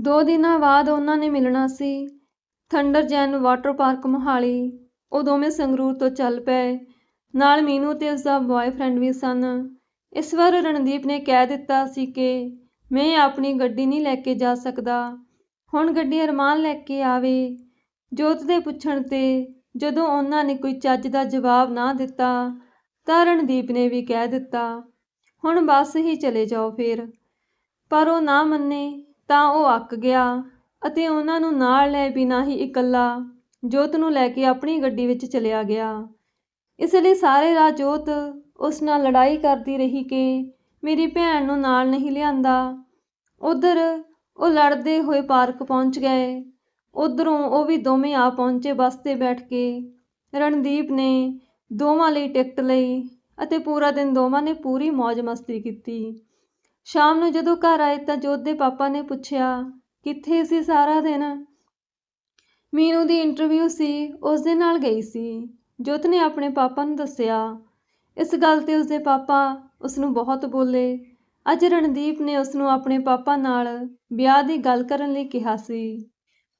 ਦੋ ਦਿਨਾਂ ਬਾਅਦ ਉਹਨਾਂ ਨੇ ਮਿਲਣਾ ਸੀ। Thunder zone water park Mohali. ਉਹ ਦੋਵੇਂ ਸੰਗਰੂਰ ਤੋਂ ਚੱਲ ਪਏ। ਨਾਲ ਮੀਨੂ ਤੇ ਉਸਦਾ ਬॉयਫ੍ਰੈਂਡ ਵੀ ਸਨ। ਇਸ ਵਾਰ ਰਣਦੀਪ ਨੇ ਕਹਿ ਦਿੱਤਾ ਸੀ ਕਿ ਮੈਂ ਆਪਣੀ ਗੱਡੀ ਨਹੀਂ ਲੈ ਕੇ ਜਾ ਸਕਦਾ। ਹੁਣ ਗੱਡੀ ਅਰਮਾਨ ਲੈ ਕੇ ਆਵੇ। ਜੋਤ ਦੇ ਪੁੱਛਣ ਤੇ ਜਦੋਂ ਉਹਨਾਂ ਨੇ ਕੋਈ ਚੱਜ ਦਾ ਜਵਾਬ ਨਾ ਦਿੱਤਾ, ਤਾਂ ਰਣਦੀਪ ਨੇ ਵੀ ਕਹਿ ਦਿੱਤਾ, ਹੁਣ ਬਸ ਹੀ ਚਲੇ ਜਾਓ ਫੇਰ। ਪਰ ਉਹ ਨਾ ਮੰਨੇ। ਤਾਂ ਉਹ ਅੱਕ ਗਿਆ ਅਤੇ ਉਹਨਾਂ ਨੂੰ ਨਾਲ ਲੈ ਬਿਨਾਂ ਹੀ ਇਕੱਲਾ ਜੋਤ ਨੂੰ ਲੈ ਕੇ ਆਪਣੀ ਗੱਡੀ ਵਿੱਚ ਚਲਿਆ ਗਿਆ। ਇਸ ਲਈ ਸਾਰੇ ਰਾਹ ਜੋਤ ਉਸ ਨਾਲ ਲੜਾਈ ਕਰਦੀ ਰਹੀ ਕਿ ਮੇਰੀ ਭੈਣ ਨੂੰ ਨਾਲ ਨਹੀਂ ਲਿਆਂਦਾ। ਉਧਰ ਉਹ ਲੜਦੇ ਹੋਏ ਪਾਰਕ ਪਹੁੰਚ ਗਏ। ਉਧਰੋਂ ਉਹ ਵੀ ਦੋਵੇਂ ਆ ਪਹੁੰਚੇ ਬੱਸ ਤੇ ਬੈਠ ਕੇ। ਰਣਦੀਪ ਨੇ ਦੋਵਾਂ ਲਈ ਟਿਕਟ ਲਈ ਅਤੇ ਪੂਰਾ ਦਿਨ ਦੋਵਾਂ ਨੇ ਪੂਰੀ ਮौज ਮਸਤੀ ਕੀਤੀ। ਸ਼ਾਮ ਨੂੰ ਜਦੋਂ ਘਰ ਆਏ ਤਾਂ ਜੋਤ ਦੇ ਪਾਪਾ ਨੇ ਪੁੱਛਿਆ, ਕਿੱਥੇ ਸੀ ਸਾਰਾ ਦਿਨ? ਮੀਨੂ ਦੀ ਇੰਟਰਵਿਊ ਸੀ, ਉਸ ਦੇ ਨਾਲ ਗਈ ਸੀ। ਜੋਤ ਨੇ ਆਪਣੇ ਪਾਪਾ ਨੂੰ ਦੱਸਿਆ। ਇਸ ਗੱਲ ਤੇ ਉਸਦੇ ਪਾਪਾ ਉਸ ਨੂੰ ਬਹੁਤ ਬੋਲੇ। ਅੱਜ ਰਣਦੀਪ ਨੇ ਉਸ ਨੂੰ ਆਪਣੇ ਪਾਪਾ ਨਾਲ ਵਿਆਹ ਦੀ ਗੱਲ ਕਰਨ ਲਈ ਕਿਹਾ ਸੀ।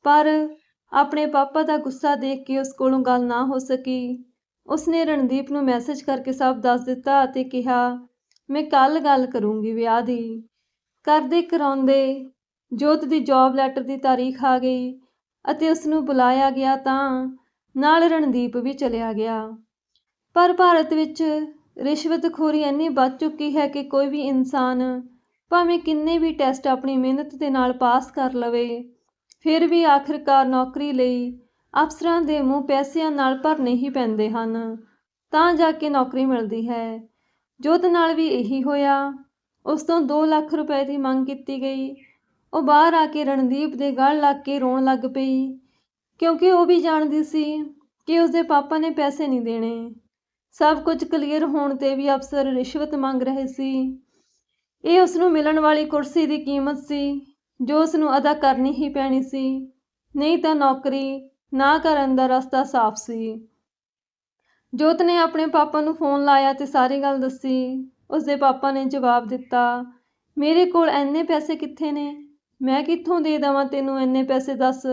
ਪਰ ਆਪਣੇ ਪਾਪਾ ਦਾ ਗੁੱਸਾ ਦੇਖ ਕੇ ਉਸ ਕੋਲੋਂ ਗੱਲ ਨਾ ਹੋ ਸਕੀ। ਉਸਨੇ ਰਣਦੀਪ ਨੂੰ ਮੈਸੇਜ ਕਰਕੇ ਸਭ ਦੱਸ ਦਿੱਤਾ ਅਤੇ ਕਿਹਾ ਮੈਂ ਕੱਲ ਗੱਲ ਕਰੂੰਗੀ ਵਿਆਹ ਦੀ। ਕਰਦੇ ਕਰਾਉਂਦੇ, ਜੋਤ ਦੀ ਜੌਬ ਲੈਟਰ ਦੀ ਤਾਰੀਖ ਆ ਗਈ ਅਤੇ ਉਸ ਨੂੰ ਬੁਲਾਇਆ ਗਿਆ ਤਾਂ ਨਾਲ ਰਣਦੀਪ ਵੀ ਚਲਿਆ ਗਿਆ। ਪਰ ਭਾਰਤ ਵਿੱਚ ਰਿਸ਼ਵਤਖੋਰੀ ਇੰਨੀ ਵੱਧ ਚੁੱਕੀ ਹੈ ਕਿ ਕੋਈ ਵੀ ਇਨਸਾਨ ਭਾਵੇਂ ਕਿੰਨੇ ਵੀ ਟੈਸਟ ਆਪਣੀ ਮਿਹਨਤ ਦੇ ਨਾਲ ਪਾਸ ਕਰ ਲਵੇ, ਫਿਰ ਵੀ ਆਖਿਰਕਾਰ ਨੌਕਰੀ ਲਈ ਅਫਸਰਾਂ ਦੇ ਮੂੰਹ ਪੈਸਿਆਂ ਨਾਲ ਭਰਨੇ ਹੀ ਪੈਂਦੇ ਹਨ, ਤਾਂ ਜਾ ਕੇ ਨੌਕਰੀ ਮਿਲਦੀ ਹੈ। ਜੋਤ ਨਾਲ ਵੀ ਇਹੀ ਹੋਇਆ। ਉਸ ਤੋਂ 2 ਲੱਖ ਰੁਪਏ ਦੀ ਮੰਗ ਕੀਤੀ ਗਈ। ਉਹ ਬਾਹਰ ਆ ਕੇ ਰਣਦੀਪ ਦੇ ਗਲ ਲੱਗ ਕੇ ਰੋਣ ਲੱਗ ਪਈ, ਕਿਉਂਕਿ ਉਹ ਵੀ ਜਾਣਦੀ ਸੀ ਕਿ ਉਸਦੇ ਪਾਪਾ ਨੇ ਪੈਸੇ ਨਹੀਂ ਦੇਣੇ। ਸਭ ਕੁਝ ਕਲੀਅਰ ਹੋਣ ਤੇ ਵੀ ਅਫਸਰ ਰਿਸ਼ਵਤ ਮੰਗ ਰਹੇ ਸੀ। ਇਹ ਉਸ ਨੂੰ ਮਿਲਣ ਵਾਲੀ ਕੁਰਸੀ ਦੀ ਕੀਮਤ ਸੀ, ਜੋ ਉਸ ਨੂੰ ਅਦਾ ਕਰਨੀ ਹੀ ਪੈਣੀ ਸੀ। ਨਹੀਂ ਤਾਂ ਨੌਕਰੀ ਨਾ ਕਰਨ ਦਾ ਰਸਤਾ ਸਾਫ਼ ਸੀ। ਜੋਤ ਨੇ ਆਪਣੇ ਪਾਪਾ ਨੂੰ ਫੋਨ ਲਾਇਆ ਤੇ ਸਾਰੀ ਗੱਲ ਦੱਸੀ। ਉਸਦੇ ਪਾਪਾ ਨੇ ਜਵਾਬ ਦਿੱਤਾ, ਮੇਰੇ ਕੋਲ ਐਨੇ ਪੈਸੇ ਕਿੱਥੇ ਨੇ? ਮੈਂ ਕਿੱਥੋਂ ਦੇ ਦੇਵਾਂ ਤੈਨੂੰ ਐਨੇ ਪੈਸੇ ਦੱਸ?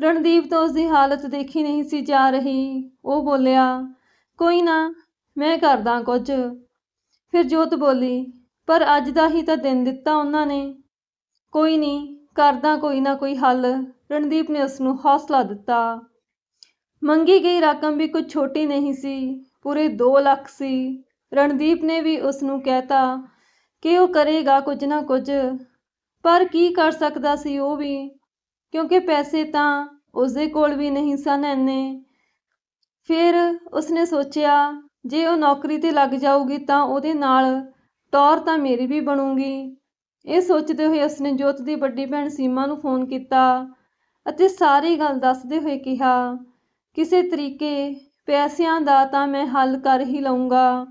ਰਣਦੀਪ ਤਾਂ ਉਸਦੀ ਹਾਲਤ ਦੇਖੀ ਨਹੀਂ ਸੀ ਜਾ ਰਹੀ। ਉਹ ਬੋਲਿਆ, ਕੋਈ ਨਾ, ਮੈਂ ਕਰਦਾ ਕੁਝ। ਫਿਰ ਜੋਤ ਬੋਲੀ, ਪਰ ਅੱਜ ਦਾ ਹੀ ਤਾਂ ਦਿਨ ਦਿੱਤਾ ਉਹਨਾਂ ਨੇ। ਕੋਈ ਨਹੀਂ, ਕਰਦਾ ਕੋਈ ਨਾ ਕੋਈ ਹੱਲ। ਰਣਦੀਪ ਨੇ ਉਸ ਨੂੰ ਹੌਸਲਾ ਦਿੱਤਾ। ਮੰਗੀ ਗਈ ਰਕਮ ਵੀ ਕੁਝ ਛੋਟੀ ਨਹੀਂ ਸੀ, ਪੂਰੇ 2 ਲੱਖ ਸੀ। ਰਣਦੀਪ ਨੇ ਵੀ ਉਸ ਨੂੰ ਕਹਿਤਾ ਕਿ ਉਹ ਕਰੇਗਾ ਕੁਝ ਨਾ ਕੁਝ, ਪਰ ਕੀ ਕਰ ਸਕਦਾ ਸੀ ਉਹ ਵੀ? ਕਿਉਂਕਿ ਪੈਸੇ ਤਾਂ ਉਸਦੇ ਕੋਲ ਵੀ ਨਹੀਂ ਸਨ ਐਨੇ ਫਿਰ ਉਸਨੇ ਸੋਚਿਆ, ਜੇ ਉਹ ਨੌਕਰੀ ਤੇ ਲੱਗ ਜਾਊਗੀ ਤਾਂ ਉਹਦੇ ਨਾਲ ਟੌਰ ਤਾਂ ਮੇਰੀ ਵੀ ਬਣੂਗੀ। ਇਹ ਸੋਚਦੇ ਹੋਏ ਉਸਨੇ ਜੋਤ ਦੀ ਵੱਡੀ ਭੈਣ ਸੀਮਾ ਨੂੰ ਫੋਨ ਕੀਤਾ ਅਤੇ ਸਾਰੀ ਗੱਲ ਦੱਸਦੇ ਹੋਏ ਕਿਹਾ ਕਿਸੇ ਤਰੀਕੇ ਪੈਸਿਆਂ ਦਾ ਤਾਂ ਮੈਂ ਹੱਲ ਕਰ ਹੀ ਲਵਾਂਗਾ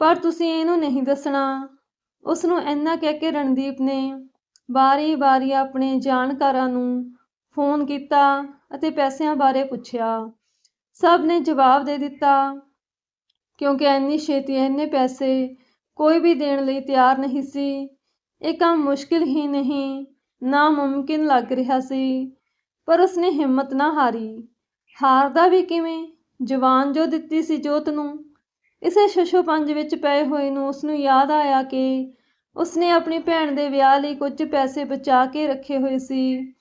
ਪਰ ਤੁਸੀਂ ਇਹਨੂੰ ਨਹੀਂ ਦੱਸਣਾ। ਉਸ ਨੂੰ ਇੰਨਾ ਕਹਿ ਕੇ ਰਣਦੀਪ ਨੇ ਬਾਰੀ-ਬਾਰੀ ਆਪਣੇ ਜਾਣਕਾਰਾਂ ਨੂੰ ਫੋਨ ਕੀਤਾ ਅਤੇ ਪੈਸਿਆਂ ਬਾਰੇ ਪੁੱਛਿਆ। ਸਭ ਨੇ ਜਵਾਬ ਦੇ ਦਿੱਤਾ, ਕਿਉਂਕਿ ਇੰਨੀ ਛੇਤੀ ਇੰਨੇ ਪੈਸੇ ਕੋਈ ਵੀ ਦੇਣ ਲਈ ਤਿਆਰ ਨਹੀਂ ਸੀ। ਇਹ ਕੰਮ ਮੁਸ਼ਕਿਲ ਹੀ ਨਹੀਂ, ਨਾ ਮੁਮਕਿਨ ਲੱਗ ਰਿਹਾ ਸੀ, ਪਰ ਉਸਨੇ ਹਿੰਮਤ ਨਾ ਹਾਰੀ। ਹਾਰਦਾ ਵੀ ਕਿਵੇਂ? ਜਵਾਨ ਜੋ ਦਿੱਤੀ ਸੀ ਜੋਤ ਨੂੰ, ਇਸੇ ਸ਼ਸ਼ੋ ਪੰਜ ਵਿੱਚ ਪਏ ਹੋਏ ਨੂੰ ਉਸ ਨੂੰ ਯਾਦ ਆਇਆ ਕਿ ਉਸਨੇ ਆਪਣੀ ਭੈਣ ਦੇ ਵਿਆਹ ਲਈ ਕੁਝ ਪੈਸੇ ਬਚਾ ਕੇ ਰੱਖੇ ਹੋਏ ਸੀ।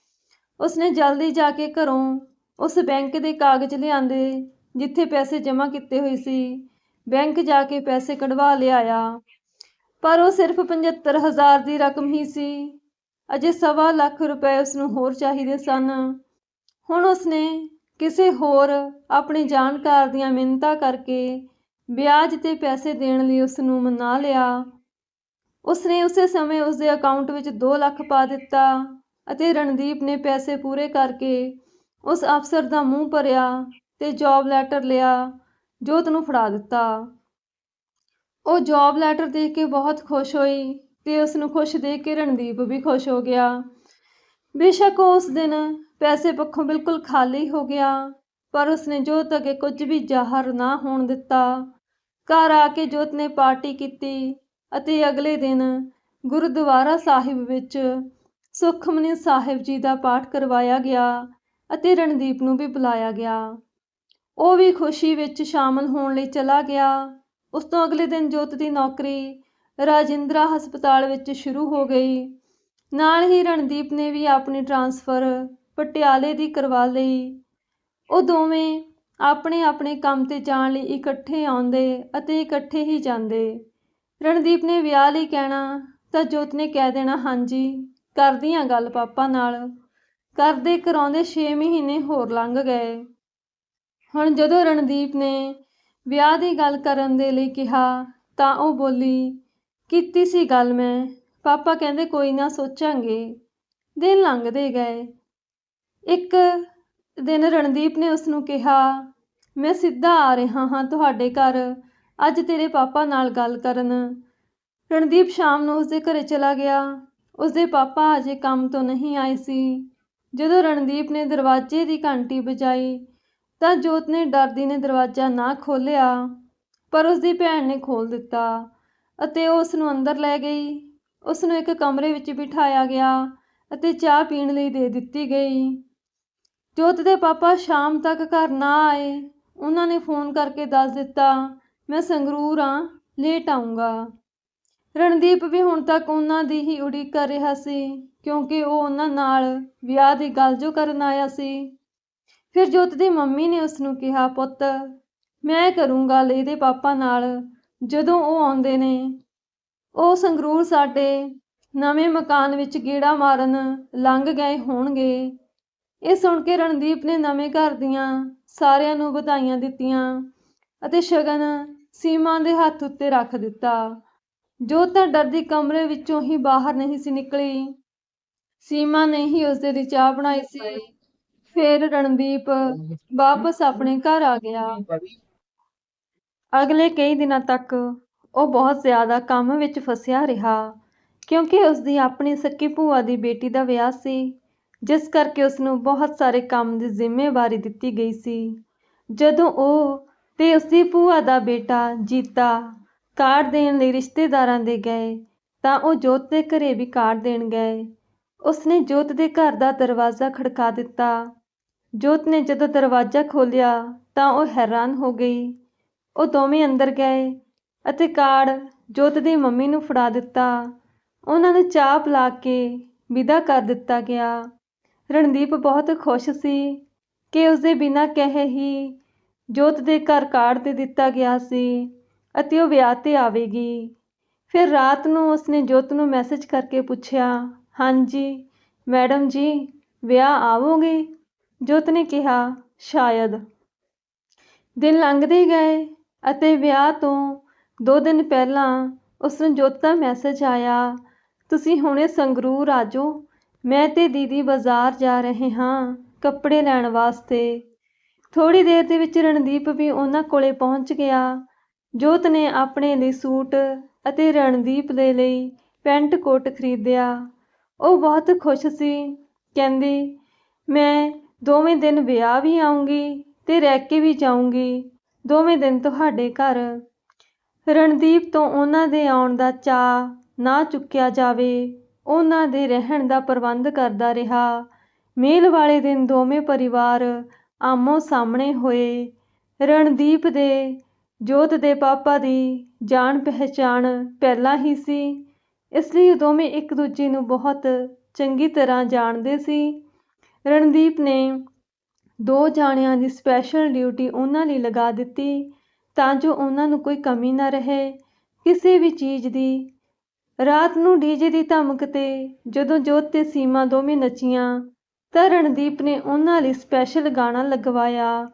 ਉਸਨੇ ਜਲਦੀ ਜਾ ਕੇ ਘਰੋਂ ਉਸ ਬੈਂਕ ਦੇ ਕਾਗਜ਼ ਲਿਆਂਦੇ, ਜਿੱਥੇ ਪੈਸੇ ਜਮ੍ਹਾਂ ਕੀਤੇ ਹੋਏ ਸੀ। ਬੈਂਕ ਜਾ ਕੇ ਪੈਸੇ ਕਢਵਾ ਲਿਆਇਆ, ਪਰ ਉਹ ਸਿਰਫ 75000 ਦੀ ਰਕਮ ਹੀ ਸੀ। ਅਜੇ ਸਵਾ ਲੱਖ ਰੁਪਏ ਉਸ ਨੂੰ ਹੋਰ ਚਾਹੀਦੇ ਸਨ। ਹੁਣ ਉਸਨੇ ਕਿਸੇ ਹੋਰ ਆਪਣੇ ਜਾਣਕਾਰ ਦੀਆਂ ਮਿੰਨਤਾਂ ਕਰਕੇ ਵਿਆਜ ਤੇ ਪੈਸੇ ਦੇਣ ਲਈ ਉਸ ਨੂੰ ਮਨਾ ਲਿਆ। ਉਸਨੇ ਉਸੇ ਸਮੇਂ ਉਸਦੇ ਅਕਾਊਂਟ ਵਿੱਚ 2 ਲੱਖ ਪਾ ਦਿੱਤਾ ਅਤੇ ਰਣਦੀਪ ਨੇ ਪੈਸੇ ਪੂਰੇ ਕਰਕੇ ਉਸ ਅਫਸਰ ਦਾ ਮੂੰਹ ਭਰਿਆ ਤੇ ਜੌਬ ਲੈਟਰ ਲਿਆ, ਜੋਤ ਨੂੰ ਫੜਾ ਦਿੱਤਾ। ਉਹ ਜੌਬ ਲੈਟਰ ਦੇਖ ਕੇ ਬਹੁਤ ਖੁਸ਼ ਹੋਈ ਤੇ ਉਸ ਨੂੰ ਖੁਸ਼ ਦੇਖ ਕੇ ਰਣਦੀਪ ਵੀ ਖੁਸ਼ ਹੋ ਗਿਆ। ਬੇਸ਼ੱਕ ਉਸ ਦਿਨ ਪੈਸੇ ਪੱਖੋਂ ਬਿਲਕੁਲ ਖਾਲੀ ਹੋ ਗਿਆ, ਪਰ ਉਸਨੇ ਜੋਤ ਅੱਗੇ ਕੁਝ ਵੀ ਜ਼ਾਹਰ ਨਾ ਹੋਣ ਦਿੱਤਾ। ਘਰ ਆ ਕੇ ਜੋਤ ਨੇ ਪਾਰਟੀ ਕੀਤੀ ਅਤੇ ਅਗਲੇ ਦਿਨ ਗੁਰਦੁਆਰਾ ਸਾਹਿਬ ਵਿੱਚ ਸੁਖਮਨੀ ਸਾਹਿਬ ਜੀ ਦਾ ਪਾਠ ਕਰਵਾਇਆ ਗਿਆ ਅਤੇ ਰਣਦੀਪ ਨੂੰ ਵੀ ਬੁਲਾਇਆ ਗਿਆ। ਉਹ ਵੀ ਖੁਸ਼ੀ ਵਿੱਚ ਸ਼ਾਮਲ ਹੋਣ ਲਈ ਚਲਾ ਗਿਆ। ਉਸ ਤੋਂ ਅਗਲੇ ਦਿਨ ਜੋਤ ਦੀ ਨੌਕਰੀ ਰਾਜਿੰਦਰਾ ਹਸਪਤਾਲ ਵਿੱਚ ਸ਼ੁਰੂ ਹੋ ਗਈ। ਨਾਲ ਹੀ ਰਣਦੀਪ ਨੇ ਵੀ ਆਪਣੀ ਟ੍ਰਾਂਸਫਰ ਪਟਿਆਲੇ ਦੀ ਕਰਵਾ ਲਈ। ਉਹ ਦੋਵੇਂ ਆਪਣੇ ਆਪਣੇ ਕੰਮ ਤੇ ਜਾਣ ਲਈ ਇਕੱਠੇ ਆਉਂਦੇ ਅਤੇ ਇਕੱਠੇ ਹੀ ਜਾਂਦੇ। ਰਣਦੀਪ ਨੇ ਵਿਆਹ ਲਈ ਕਹਿਣਾ ਤਾਂ ਜੋਤ ਨੇ ਕਹਿ ਦੇਣਾ, ਹਾਂਜੀ ਕਰਦੀ ਆਂ ਗੱਲ ਪਾਪਾ ਨਾਲ। ਕਰਦੇ ਕਰਾਉਂਦੇ 6 ਮਹੀਨੇ ਹੋਰ ਲੰਘ ਗਏ। ਹੁਣ ਜਦੋਂ ਰਣਦੀਪ ਨੇ ਵਿਆਹ ਦੀ ਗੱਲ ਕਰਨ ਦੇ ਲਈ ਕਿਹਾ ਤਾਂ ਉਹ ਬੋਲੀ, ਕੀਤੀ ਸੀ ਗੱਲ ਮੈਂ। ਪਾਪਾ ਕਹਿੰਦੇ ਕੋਈ ਨਾ ਸੋਚਾਂਗੇ। ਦਿਨ ਲੰਘਦੇ ਗਏ। ਇੱਕ ਦਿਨ ਰਣਦੀਪ ਨੇ ਉਸ ਨੂੰ ਕਿਹਾ, ਮੈਂ ਸਿੱਧਾ ਆ ਰਿਹਾ ਹਾਂ ਤੁਹਾਡੇ ਘਰ। ਅੱਜ ਤੇਰੇ ਪਾਪਾ ਨਾਲ ਗੱਲ ਕਰਨ। ਰਣਦੀਪ ਸ਼ਾਮ ਨੂੰ ਉਸਦੇ ਘਰੇ ਚਲਾ ਗਿਆ। ਉਸਦੇ ਪਾਪਾ ਅਜੇ ਕੰਮ ਤੋਂ ਨਹੀਂ ਆਏ ਸੀ। ਜਦੋਂ ਰਣਦੀਪ ਨੇ ਦਰਵਾਜ਼ੇ ਦੀ ਘੰਟੀ ਵਜਾਈ, ਤਾਂ ਜੋਤ ਨੇ ਡਰਦੀ ਨੇ ਦਰਵਾਜ਼ਾ ਨਾ ਖੋਲ੍ਹਿਆ, ਪਰ ਉਸਦੀ ਭੈਣ ਨੇ ਖੋਲ੍ਹ ਦਿੱਤਾ ਅਤੇ ਉਹ ਉਸ ਨੂੰ ਅੰਦਰ ਲੈ ਗਈ। ਉਸ ਨੂੰ ਇੱਕ ਕਮਰੇ ਵਿੱਚ ਬਿਠਾਇਆ ਗਿਆ ਅਤੇ ਚਾਹ ਪੀਣ ਲਈ ਦੇ ਦਿੱਤੀ ਗਈ। ਜੋਤ ਦੇ ਪਾਪਾ ਸ਼ਾਮ ਤੱਕ ਘਰ ਨਾ ਆਏ। ਉਹਨਾਂ ਨੇ ਫੋਨ ਕਰਕੇ ਦੱਸ ਦਿੱਤਾ, ਮੈਂ ਸੰਗਰੂਰ ਆ, ਲੇਟ ਆਉਂਗਾ ਰਣਦੀਪ ਵੀ ਹੁਣ ਤੱਕ ਉਹਨਾਂ ਦੀ ਹੀ ਉਡੀਕ ਕਰ ਰਿਹਾ ਸੀ, ਕਿਉਂਕਿ ਉਹ ਉਹਨਾਂ ਨਾਲ ਵਿਆਹ ਦੀ ਗੱਲ ਜੋ ਕਰਨ ਆਇਆ ਸੀ। ਫਿਰ ਜੋਤ ਦੀ ਮੰਮੀ ਨੇ ਉਸ ਨੂੰ ਕਿਹਾ, ਪੁੱਤ, ਮੈਂ ਕਰੂੰਗਾ ਇਹਦੇ ਪਾਪਾ ਨਾਲ, ਜਦੋਂ ਉਹ ਆਉਂਦੇ ਨੇ। ਉਹ ਸੰਗਰੂਰ ਸਾਡੇ ਨਵੇਂ ਮਕਾਨ ਵਿੱਚ ਗੇੜਾ ਮਾਰਨ ਲੰਘ ਗਏ ਹੋਣਗੇ। ਇਹ ਸੁਣ ਕੇ ਰਣਦੀਪ ਨੇ ਨਵੇਂ ਘਰ ਦੀਆਂ ਸਾਰਿਆਂ ਨੂੰ ਵਧਾਈਆਂ ਦਿੱਤੀਆਂ ਅਤੇ ਸ਼ਗਨ ਸੀਮਾ ਦੇ ਹੱਥ ਉੱਤੇ ਰੱਖ ਦਿੱਤਾ। ਜੋ ਤਾਂ ਡਰਦੀ ਕਮਰੇ ਵਿੱਚੋਂ ਹੀ ਬਾਹਰ ਨਹੀਂ ਸੀ ਨਿਕਲੀ। ਸੀਮਾ ਨੇ ਹੀ ਉਸਦੇ ਲਈ ਚਾਹ ਬਣਾਈ ਸੀ। ਫਿਰ ਰਣਦੀਪ ਵਾਪਸ ਆਪਣੇ ਘਰ ਆ ਗਿਆ। ਅਗਲੇ ਕਈ ਦਿਨਾਂ ਤੱਕ ਉਹ ਬਹੁਤ ਜ਼ਿਆਦਾ ਕੰਮ ਵਿੱਚ ਫਸਿਆ ਰਿਹਾ, ਕਿਉਂਕਿ ਉਸਦੀ ਆਪਣੀ ਸੱਕੀ ਭੂਆ ਦੀ ਬੇਟੀ ਦਾ ਵਿਆਹ ਸੀ। ਜਿਸ ਕਰਕੇ ਉਸ ਨੂੰ ਬਹੁਤ ਸਾਰੇ ਕੰਮ ਦੀ ਜ਼ਿੰਮੇਵਾਰੀ ਦਿੱਤੀ ਗਈ ਸੀ। ਜਦੋਂ ਉਹ ਤੇ ਉਸਦੀ ਭੂਆ ਦਾ ਬੇਟਾ ਜੀਤਾ ਕਾਰਡ ਦੇਣ ਲਈ ਰਿਸ਼ਤੇਦਾਰਾਂ ਦੇ ਗਏ, ਤਾਂ ਉਹ ਜੋਤ ਦੇ ਘਰੇ ਵੀ ਕਾਰਡ ਦੇਣ ਗਏ। ਉਸਨੇ ਜੋਤ ਦੇ ਘਰ ਦਾ ਦਰਵਾਜ਼ਾ ਖੜਕਾ ਦਿੱਤਾ। ਜੋਤ ਨੇ ਜਦੋਂ ਦਰਵਾਜ਼ਾ ਖੋਲ੍ਹਿਆ, ਤਾਂ ਉਹ ਹੈਰਾਨ ਹੋ ਗਈ। ਉਹ ਦੋਵੇਂ ਅੰਦਰ ਗਏ ਅਤੇ ਕਾਰਡ ਜੋਤ ਦੀ ਮੰਮੀ ਨੂੰ ਫੜਾ ਦਿੱਤਾ। ਉਹਨਾਂ ਨੂੰ ਚਾਹ ਪਿਲਾ ਕੇ ਵਿਦਾ ਕਰ ਦਿੱਤਾ ਗਿਆ। ਰਣਦੀਪ ਬਹੁਤ ਖੁਸ਼ ਸੀ ਕਿ ਉਸਦੇ ਬਿਨਾਂ ਕਹੇ ਹੀ ਜੋਤ ਦੇ ਘਰ ਕਾਰਡ ਤੇ ਦਿੱਤਾ ਗਿਆ ਸੀ ਅਤੇ ਉਹ ਵਿਆਹ ਤੇ ਆਵੇਗੀ। ਫਿਰ ਰਾਤ ਨੂੰ ਉਸਨੇ ਜੋਤ ਨੂੰ ਮੈਸੇਜ ਕਰਕੇ ਪੁੱਛਿਆ ਹਾਂਜੀ ਮੈਡਮ ਜੀ, ਵਿਆਹ ਆਵੋਗੇ? ਜੋਤ ਨੇ ਕਿਹਾ, ਸ਼ਾਇਦ। ਦਿਨ ਲੰਘਦੇ ਗਏ ਅਤੇ ਵਿਆਹ ਤੋਂ ਦੋ ਦਿਨ ਪਹਿਲਾਂ ਉਸ ਨੂੰ ਜੋਤ ਦਾ ਮੈਸੇਜ ਆਇਆ, ਤੁਸੀਂ ਹੁਣੇ ਸੰਗਰੂਰ ਆ ਜਾਓ ਮੈਂ ਤੇ ਦੀਦੀ ਬਾਜ਼ਾਰ ਜਾ ਰਹੇ ਹਾਂ ਕੱਪੜੇ ਲੈਣ ਵਾਸਤੇ। ਥੋੜੀ ਦੇਰ ਦੇ ਵਿੱਚ ਰਣਦੀਪ ਵੀ ਉਹਨਾਂ ਕੋਲੇ ਪਹੁੰਚ ਗਿਆ। ਜੋਤ ਨੇ ਆਪਣੇ ਲਈ ਸੂਟ ਅਤੇ ਰਣਦੀਪ ਦੇ ਲਈ ਪੈਂਟ ਕੋਟ ਖਰੀਦਿਆ। ਉਹ ਬਹੁਤ ਖੁਸ਼ ਸੀ। ਕਹਿੰਦੀ, ਮੈਂ ਦੋਵੇਂ ਦਿਨ ਵਿਆਹ ਵੀ ਆਉਂਗੀ ਤੇ ਰਹਿ ਕੇ ਵੀ ਜਾਊਂਗੀ। ਦੋਵੇਂ ਦਿਨ ਤੁਹਾਡੇ ਘਰ। ਰਣਦੀਪ ਤੋਂ ਉਹਨਾਂ ਦੇ ਆਉਣ ਦਾ ਚਾਅ ਨਾ ਚੁੱਕਿਆ ਜਾਵੇ। ਉਹਨਾਂ ਦੇ ਰਹਿਣ ਦਾ ਪ੍ਰਬੰਧ ਕਰਦਾ ਰਿਹਾ। ਮੇਲ ਵਾਲੇ ਦਿਨ ਦੋਵੇਂ ਪਰਿਵਾਰ ਆਮੋ ਸਾਹਮਣੇ ਹੋਏ। ਰਣਦੀਪ ਦੇ, ਜੋਤ ਦੇ ਪਾਪਾ ਦੀ ਜਾਣ ਪਹਿਚਾਣ ਪਹਿਲਾਂ ਹੀ ਸੀ। ਇਸ ਲਈ ਦੋਵੇਂ ਇੱਕ ਦੂਜੇ ਨੂੰ ਬਹੁਤ ਚੰਗੀ ਤਰ੍ਹਾਂ ਜਾਣਦੇ ਸੀ। ਰਣਦੀਪ ਨੇ ਦੋ ਜਾਣਿਆਂ ਦੀ ਸਪੈਸ਼ਲ ਡਿਊਟੀ ਉਹਨਾਂ ਲਈ ਲਗਾ ਦਿੱਤੀ ਤਾਂ ਜੋ ਉਹਨਾਂ ਨੂੰ ਕੋਈ ਕਮੀ ਨਾ ਰਹੇ। ਕਿਸੇ ਵੀ ਚੀਜ਼ ਦੀ ਰਾਤ ਨੂੰ ਡੀਜੇ ਦੀ ਧਮਕ ਤੇ ਜਦੋਂ ਜੋਤ ਤੇ ਸੀਮਾ ਦੋਵੇਂ ਨੱਚੀਆਂ, ਤਾਂ ਰਣਦੀਪ ਨੇ ਉਹਨਾਂ ਲਈ ਸਪੈਸ਼ਲ ਗਾਣਾ ਲਗਵਾਇਆ।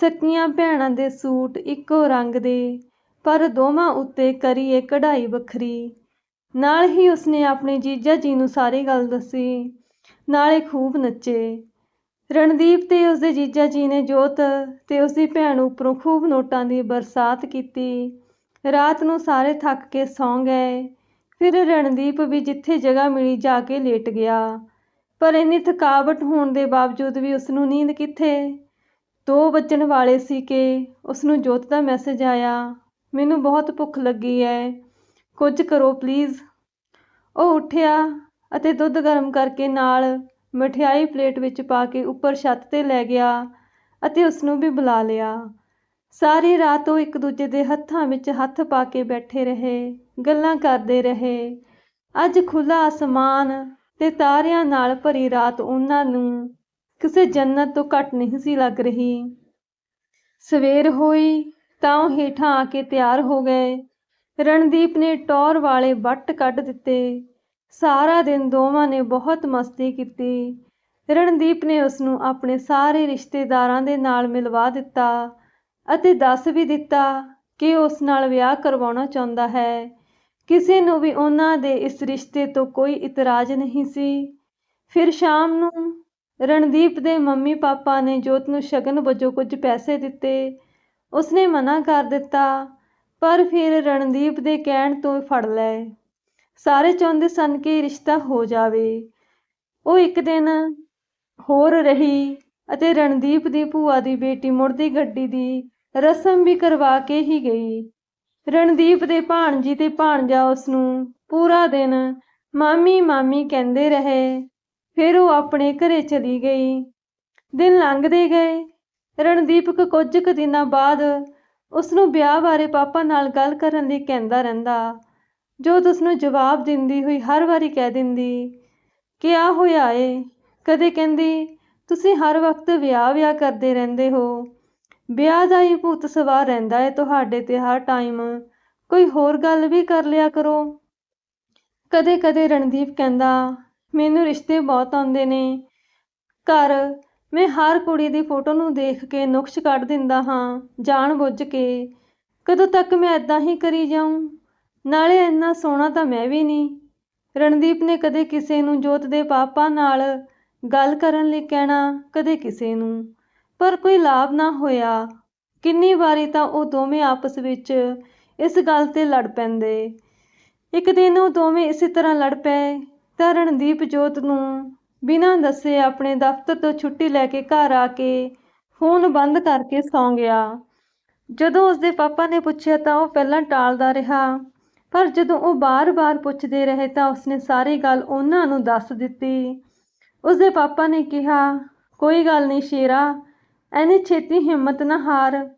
ਸਕੀਆਂ ਭੈਣਾਂ ਦੇ ਸੂਟ ਇੱਕੋ ਰੰਗ ਦੇ, ਪਰ ਦੋਵਾਂ ਉੱਤੇ ਕਰੀਏ ਕਢਾਈ ਵੱਖਰੀ। ਨਾਲ ਹੀ ਉਸਨੇ ਆਪਣੇ ਜੀਜਾ ਜੀ ਨੂੰ ਸਾਰੀ ਗੱਲ ਦੱਸੀ, ਨਾਲੇ ਖੂਬ ਨੱਚੇ। ਰਣਦੀਪ ਤੇ ਉਸਦੇ ਜੀਜਾ ਜੀ ਨੇ ਜੋਤ ਤੇ ਉਸਦੀ ਭੈਣ ਉੱਪਰੋਂ ਖੂਬ ਨੋਟਾਂ ਦੀ ਬਰਸਾਤ ਕੀਤੀ। ਰਾਤ ਨੂੰ ਸਾਰੇ ਥੱਕ ਕੇ ਸੌਂ ਗਏ। ਫਿਰ ਰਣਦੀਪ ਵੀ ਜਿੱਥੇ ਜਗ੍ਹਾ ਮਿਲੀ ਜਾ ਕੇ ਲੇਟ ਗਿਆ। ਪਰ ਇੰਨੀ ਥਕਾਵਟ ਹੋਣ ਦੇ ਬਾਵਜੂਦ ਵੀ ਉਸ ਨੂੰ ਨੀਂਦ ਕਿੱਥੇ? ਦੋ ਵੱਜਣ ਵਾਲੇ ਸੀ ਕਿ ਉਸ ਨੂੰ ਜੋਤ ਦਾ ਮੈਸੇਜ ਆਇਆ। ਮੈਨੂੰ ਬਹੁਤ ਭੁੱਖ ਲੱਗੀ ਹੈ ਕੁਝ ਕਰੋ ਪਲੀਜ਼ ਉਹ ਉੱਠਿਆ ਅਤੇ ਦੁੱਧ ਗਰਮ ਕਰਕੇ ਨਾਲ ਮਠਿਆਈ ਪਲੇਟ ਵਿੱਚ ਪਾ ਕੇ ਉੱਪਰ ਛੱਤ ਤੇ ਲੈ ਗਿਆ ਅਤੇ ਉਸ ਨੂੰ ਵੀ ਬੁਲਾ ਲਿਆ। ਸਾਰੀ ਰਾਤ ਉਹ ਇੱਕ ਦੂਜੇ ਦੇ ਹੱਥਾਂ ਵਿੱਚ ਹੱਥ ਪਾ ਕੇ ਬੈਠੇ ਰਹੇ, ਗੱਲਾਂ ਕਰਦੇ ਰਹੇ। ਅੱਜ ਖੁੱਲਾ ਅਸਮਾਨ ਤੇ ਤਾਰਿਆਂ ਨਾਲ ਭਰੀ ਰਾਤ ਉਹਨਾਂ ਨੂੰ ਕਿਸੇ ਜੰਨਤ ਤੋਂ ਘੱਟ ਨਹੀਂ ਸੀ ਲੱਗ ਰਹੀ। ਸਵੇਰ ਹੋਈ ਤਾਂ ਉਹ ਹੇਠਾਂ ਆ ਕੇ ਤਿਆਰ ਹੋ ਗਏ। ਰਣਦੀਪ ਨੇ ਟੌਰ ਵਾਲੇ ਵੱਟ ਕੱਢ ਦਿੱਤੇ। ਸਾਰਾ ਦਿਨ ਦੋਵਾਂ ਨੇ ਬਹੁਤ ਮਸਤੀ ਕੀਤੀ। ਰਣਦੀਪ ਨੇ ਉਸ ਨੂੰ ਆਪਣੇ ਸਾਰੇ ਰਿਸ਼ਤੇਦਾਰਾਂ ਦੇ ਨਾਲ ਮਿਲਵਾ ਦਿੱਤਾ। ਅਤੇ ਦੱਸ ਵੀ ਦਿੱਤਾ ਕਿ ਉਸ ਨਾਲ ਵਿਆਹ ਕਰਵਾਉਣਾ ਚਾਹੁੰਦਾ ਹੈ। ਕਿਸੇ ਨੂੰ ਵੀ ਉਹਨਾਂ ਦੇ ਇਸ ਰਿਸ਼ਤੇ ਤੋਂ ਕੋਈ ਇਤਰਾਜ਼ ਨਹੀਂ ਸੀ। ਫਿਰ ਸ਼ਾਮ ਨੂੰ ਰਣਦੀਪ ਦੇ ਮੰਮੀ ਪਾਪਾ ਨੇ ਜੋਤ ਨੂੰ ਸ਼ਗਨ ਵਜੋਂ ਕੁਝ ਪੈਸੇ ਦਿੱਤੇ। ਉਸਨੇ ਮਨਾ ਕਰ ਦਿੱਤਾ, ਪਰ ਫਿਰ ਰਣਦੀਪ ਦੇ ਕਹਿਣ ਤੋਂ ਫੜ ਲਏ। ਸਾਰੇ ਚਾਹੁੰਦੇ ਸਨ ਕਿ ਰਿਸ਼ਤਾ ਹੋ ਜਾਵੇ। ਉਹ ਇੱਕ ਦਿਨ ਹੋਰ ਰਹੀ ਅਤੇ ਰਣਦੀਪ ਦੀ ਭੂਆ ਦੀ ਬੇਟੀ ਮੁੜਦੀ ਗੱਡੀ ਦੀ ਰਸਮ ਵੀ ਕਰਵਾ ਕੇ ਹੀ ਗਈ। ਰਣਦੀਪ ਦੇ ਭਾਣਜੀ ਤੇ ਭਾਣਜਾ ਉਸ ਨੂੰ ਪੂਰਾ ਦਿਨ ਮਾਮੀ ਮਾਮੀ ਕਹਿੰਦੇ ਰਹੇ। ਫਿਰ ਉਹ ਆਪਣੇ ਘਰੇ ਚਲੀ ਗਈ। ਦਿਨ ਲੰਘਦੇ ਗਏ। ਰਣਦੀਪ ਕੁ ਕੁਝ ਕੁ ਦਿਨਾਂ ਬਾਅਦ ਉਸ ਨੂੰ ਵਿਆਹ ਬਾਰੇ ਪਾਪਾ ਨਾਲ ਗੱਲ ਕਰਨ ਲਈ ਕਹਿੰਦਾ ਰਹਿੰਦਾ। ਜੋਤ ਉਸ ਨੂੰ ਜਵਾਬ ਦਿੰਦੀ ਹੋਈ ਹਰ ਵਾਰੀ ਕਹਿ ਦਿੰਦੀ ਕਿ ਆ ਹੋਇਆ ਏ? ਕਦੇ ਕਹਿੰਦੀ, ਤੁਸੀਂ ਹਰ ਵਕਤ ਵਿਆਹ ਵਿਆਹ ਕਰਦੇ ਰਹਿੰਦੇ ਹੋ। ਵਿਆਹ ਦਾ ਹੀ ਭੂਤ ਸਵਾਰ ਰਹਿੰਦਾ ਹੈ ਤੁਹਾਡੇ ਤੇ ਹਰ ਟਾਈਮ ਕੋਈ ਹੋਰ ਗੱਲ ਵੀ ਕਰ ਲਿਆ ਕਰੋ। ਕਦੇ ਕਦੇ ਰਣਦੀਪ ਕਹਿੰਦਾ, ਮੈਨੂੰ ਰਿਸ਼ਤੇ ਬਹੁਤ ਆਉਂਦੇ ਨੇ। ਘਰ ਮੈਂ ਹਰ ਕੁੜੀ ਦੀ ਫੋਟੋ ਨੂੰ ਦੇਖ ਕੇ ਨੁਕਸ ਕੱਢ ਦਿੰਦਾ ਹਾਂ, ਜਾਣ ਬੁੱਝ ਕੇ। ਕਦੋਂ ਤੱਕ ਮੈਂ ਇਦਾਂ ਹੀ ਕਰੀ ਜਾਊਂ? ਨਾਲੇ ਇੰਨਾ ਸੋਹਣਾ ਤਾਂ ਮੈਂ ਵੀ ਨਹੀਂ ਰਣਦੀਪ ਨੇ ਕਦੇ ਕਿਸੇ ਨੂੰ ਜੋਤ ਦੇ ਪਾਪਾ ਨਾਲ ਗੱਲ ਕਰਨ ਲਈ ਕਹਿਣਾ, ਕਦੇ ਕਿਸੇ ਨੂੰ। ਪਰ ਕੋਈ ਲਾਭ ਨਾ ਹੋਇਆ। ਕਿੰਨੀ ਵਾਰੀ ਤਾਂ ਉਹ ਦੋਵੇਂ ਆਪਸ ਵਿੱਚ ਇਸ ਗੱਲ ਤੇ ਲੜ ਪੈਂਦੇ। ਇੱਕ ਦਿਨ ਉਹ ਦੋਵੇਂ ਇਸੇ ਤਰ੍ਹਾਂ ਲੜ ਪਏ। ਤਾਂ ਰਣਦੀਪ ਜੋਤ ਨੂੰ ਬਿਨਾਂ ਦੱਸੇ ਆਪਣੇ ਦਫ਼ਤਰ ਤੋਂ ਛੁੱਟੀ ਲੈ ਕੇ ਘਰ ਆ ਕੇ ਫੋਨ ਬੰਦ ਕਰਕੇ ਸੌਂ ਗਿਆ। ਜਦੋਂ ਉਸਦੇ ਪਾਪਾ ਨੇ ਪੁੱਛਿਆ ਤਾਂ ਉਹ ਪਹਿਲਾਂ ਟਾਲਦਾ ਰਿਹਾ। ਪਰ ਜਦੋਂ ਉਹ ਬਾਰ-ਬਾਰ ਪੁੱਛਦੇ ਰਹੇ ਤਾਂ ਉਸਨੇ ਸਾਰੀ ਗੱਲ ਉਹਨਾਂ ਨੂੰ ਦੱਸ ਦਿੱਤੀ। ਉਸਦੇ ਪਾਪਾ ਨੇ ਕਿਹਾ, ਕੋਈ ਗੱਲ ਨਹੀਂ ਸ਼ੇਰਾ ਐਨੀ ਛੇਤੀ ਹਿੰਮਤ ਨਾ ਹਾਰ।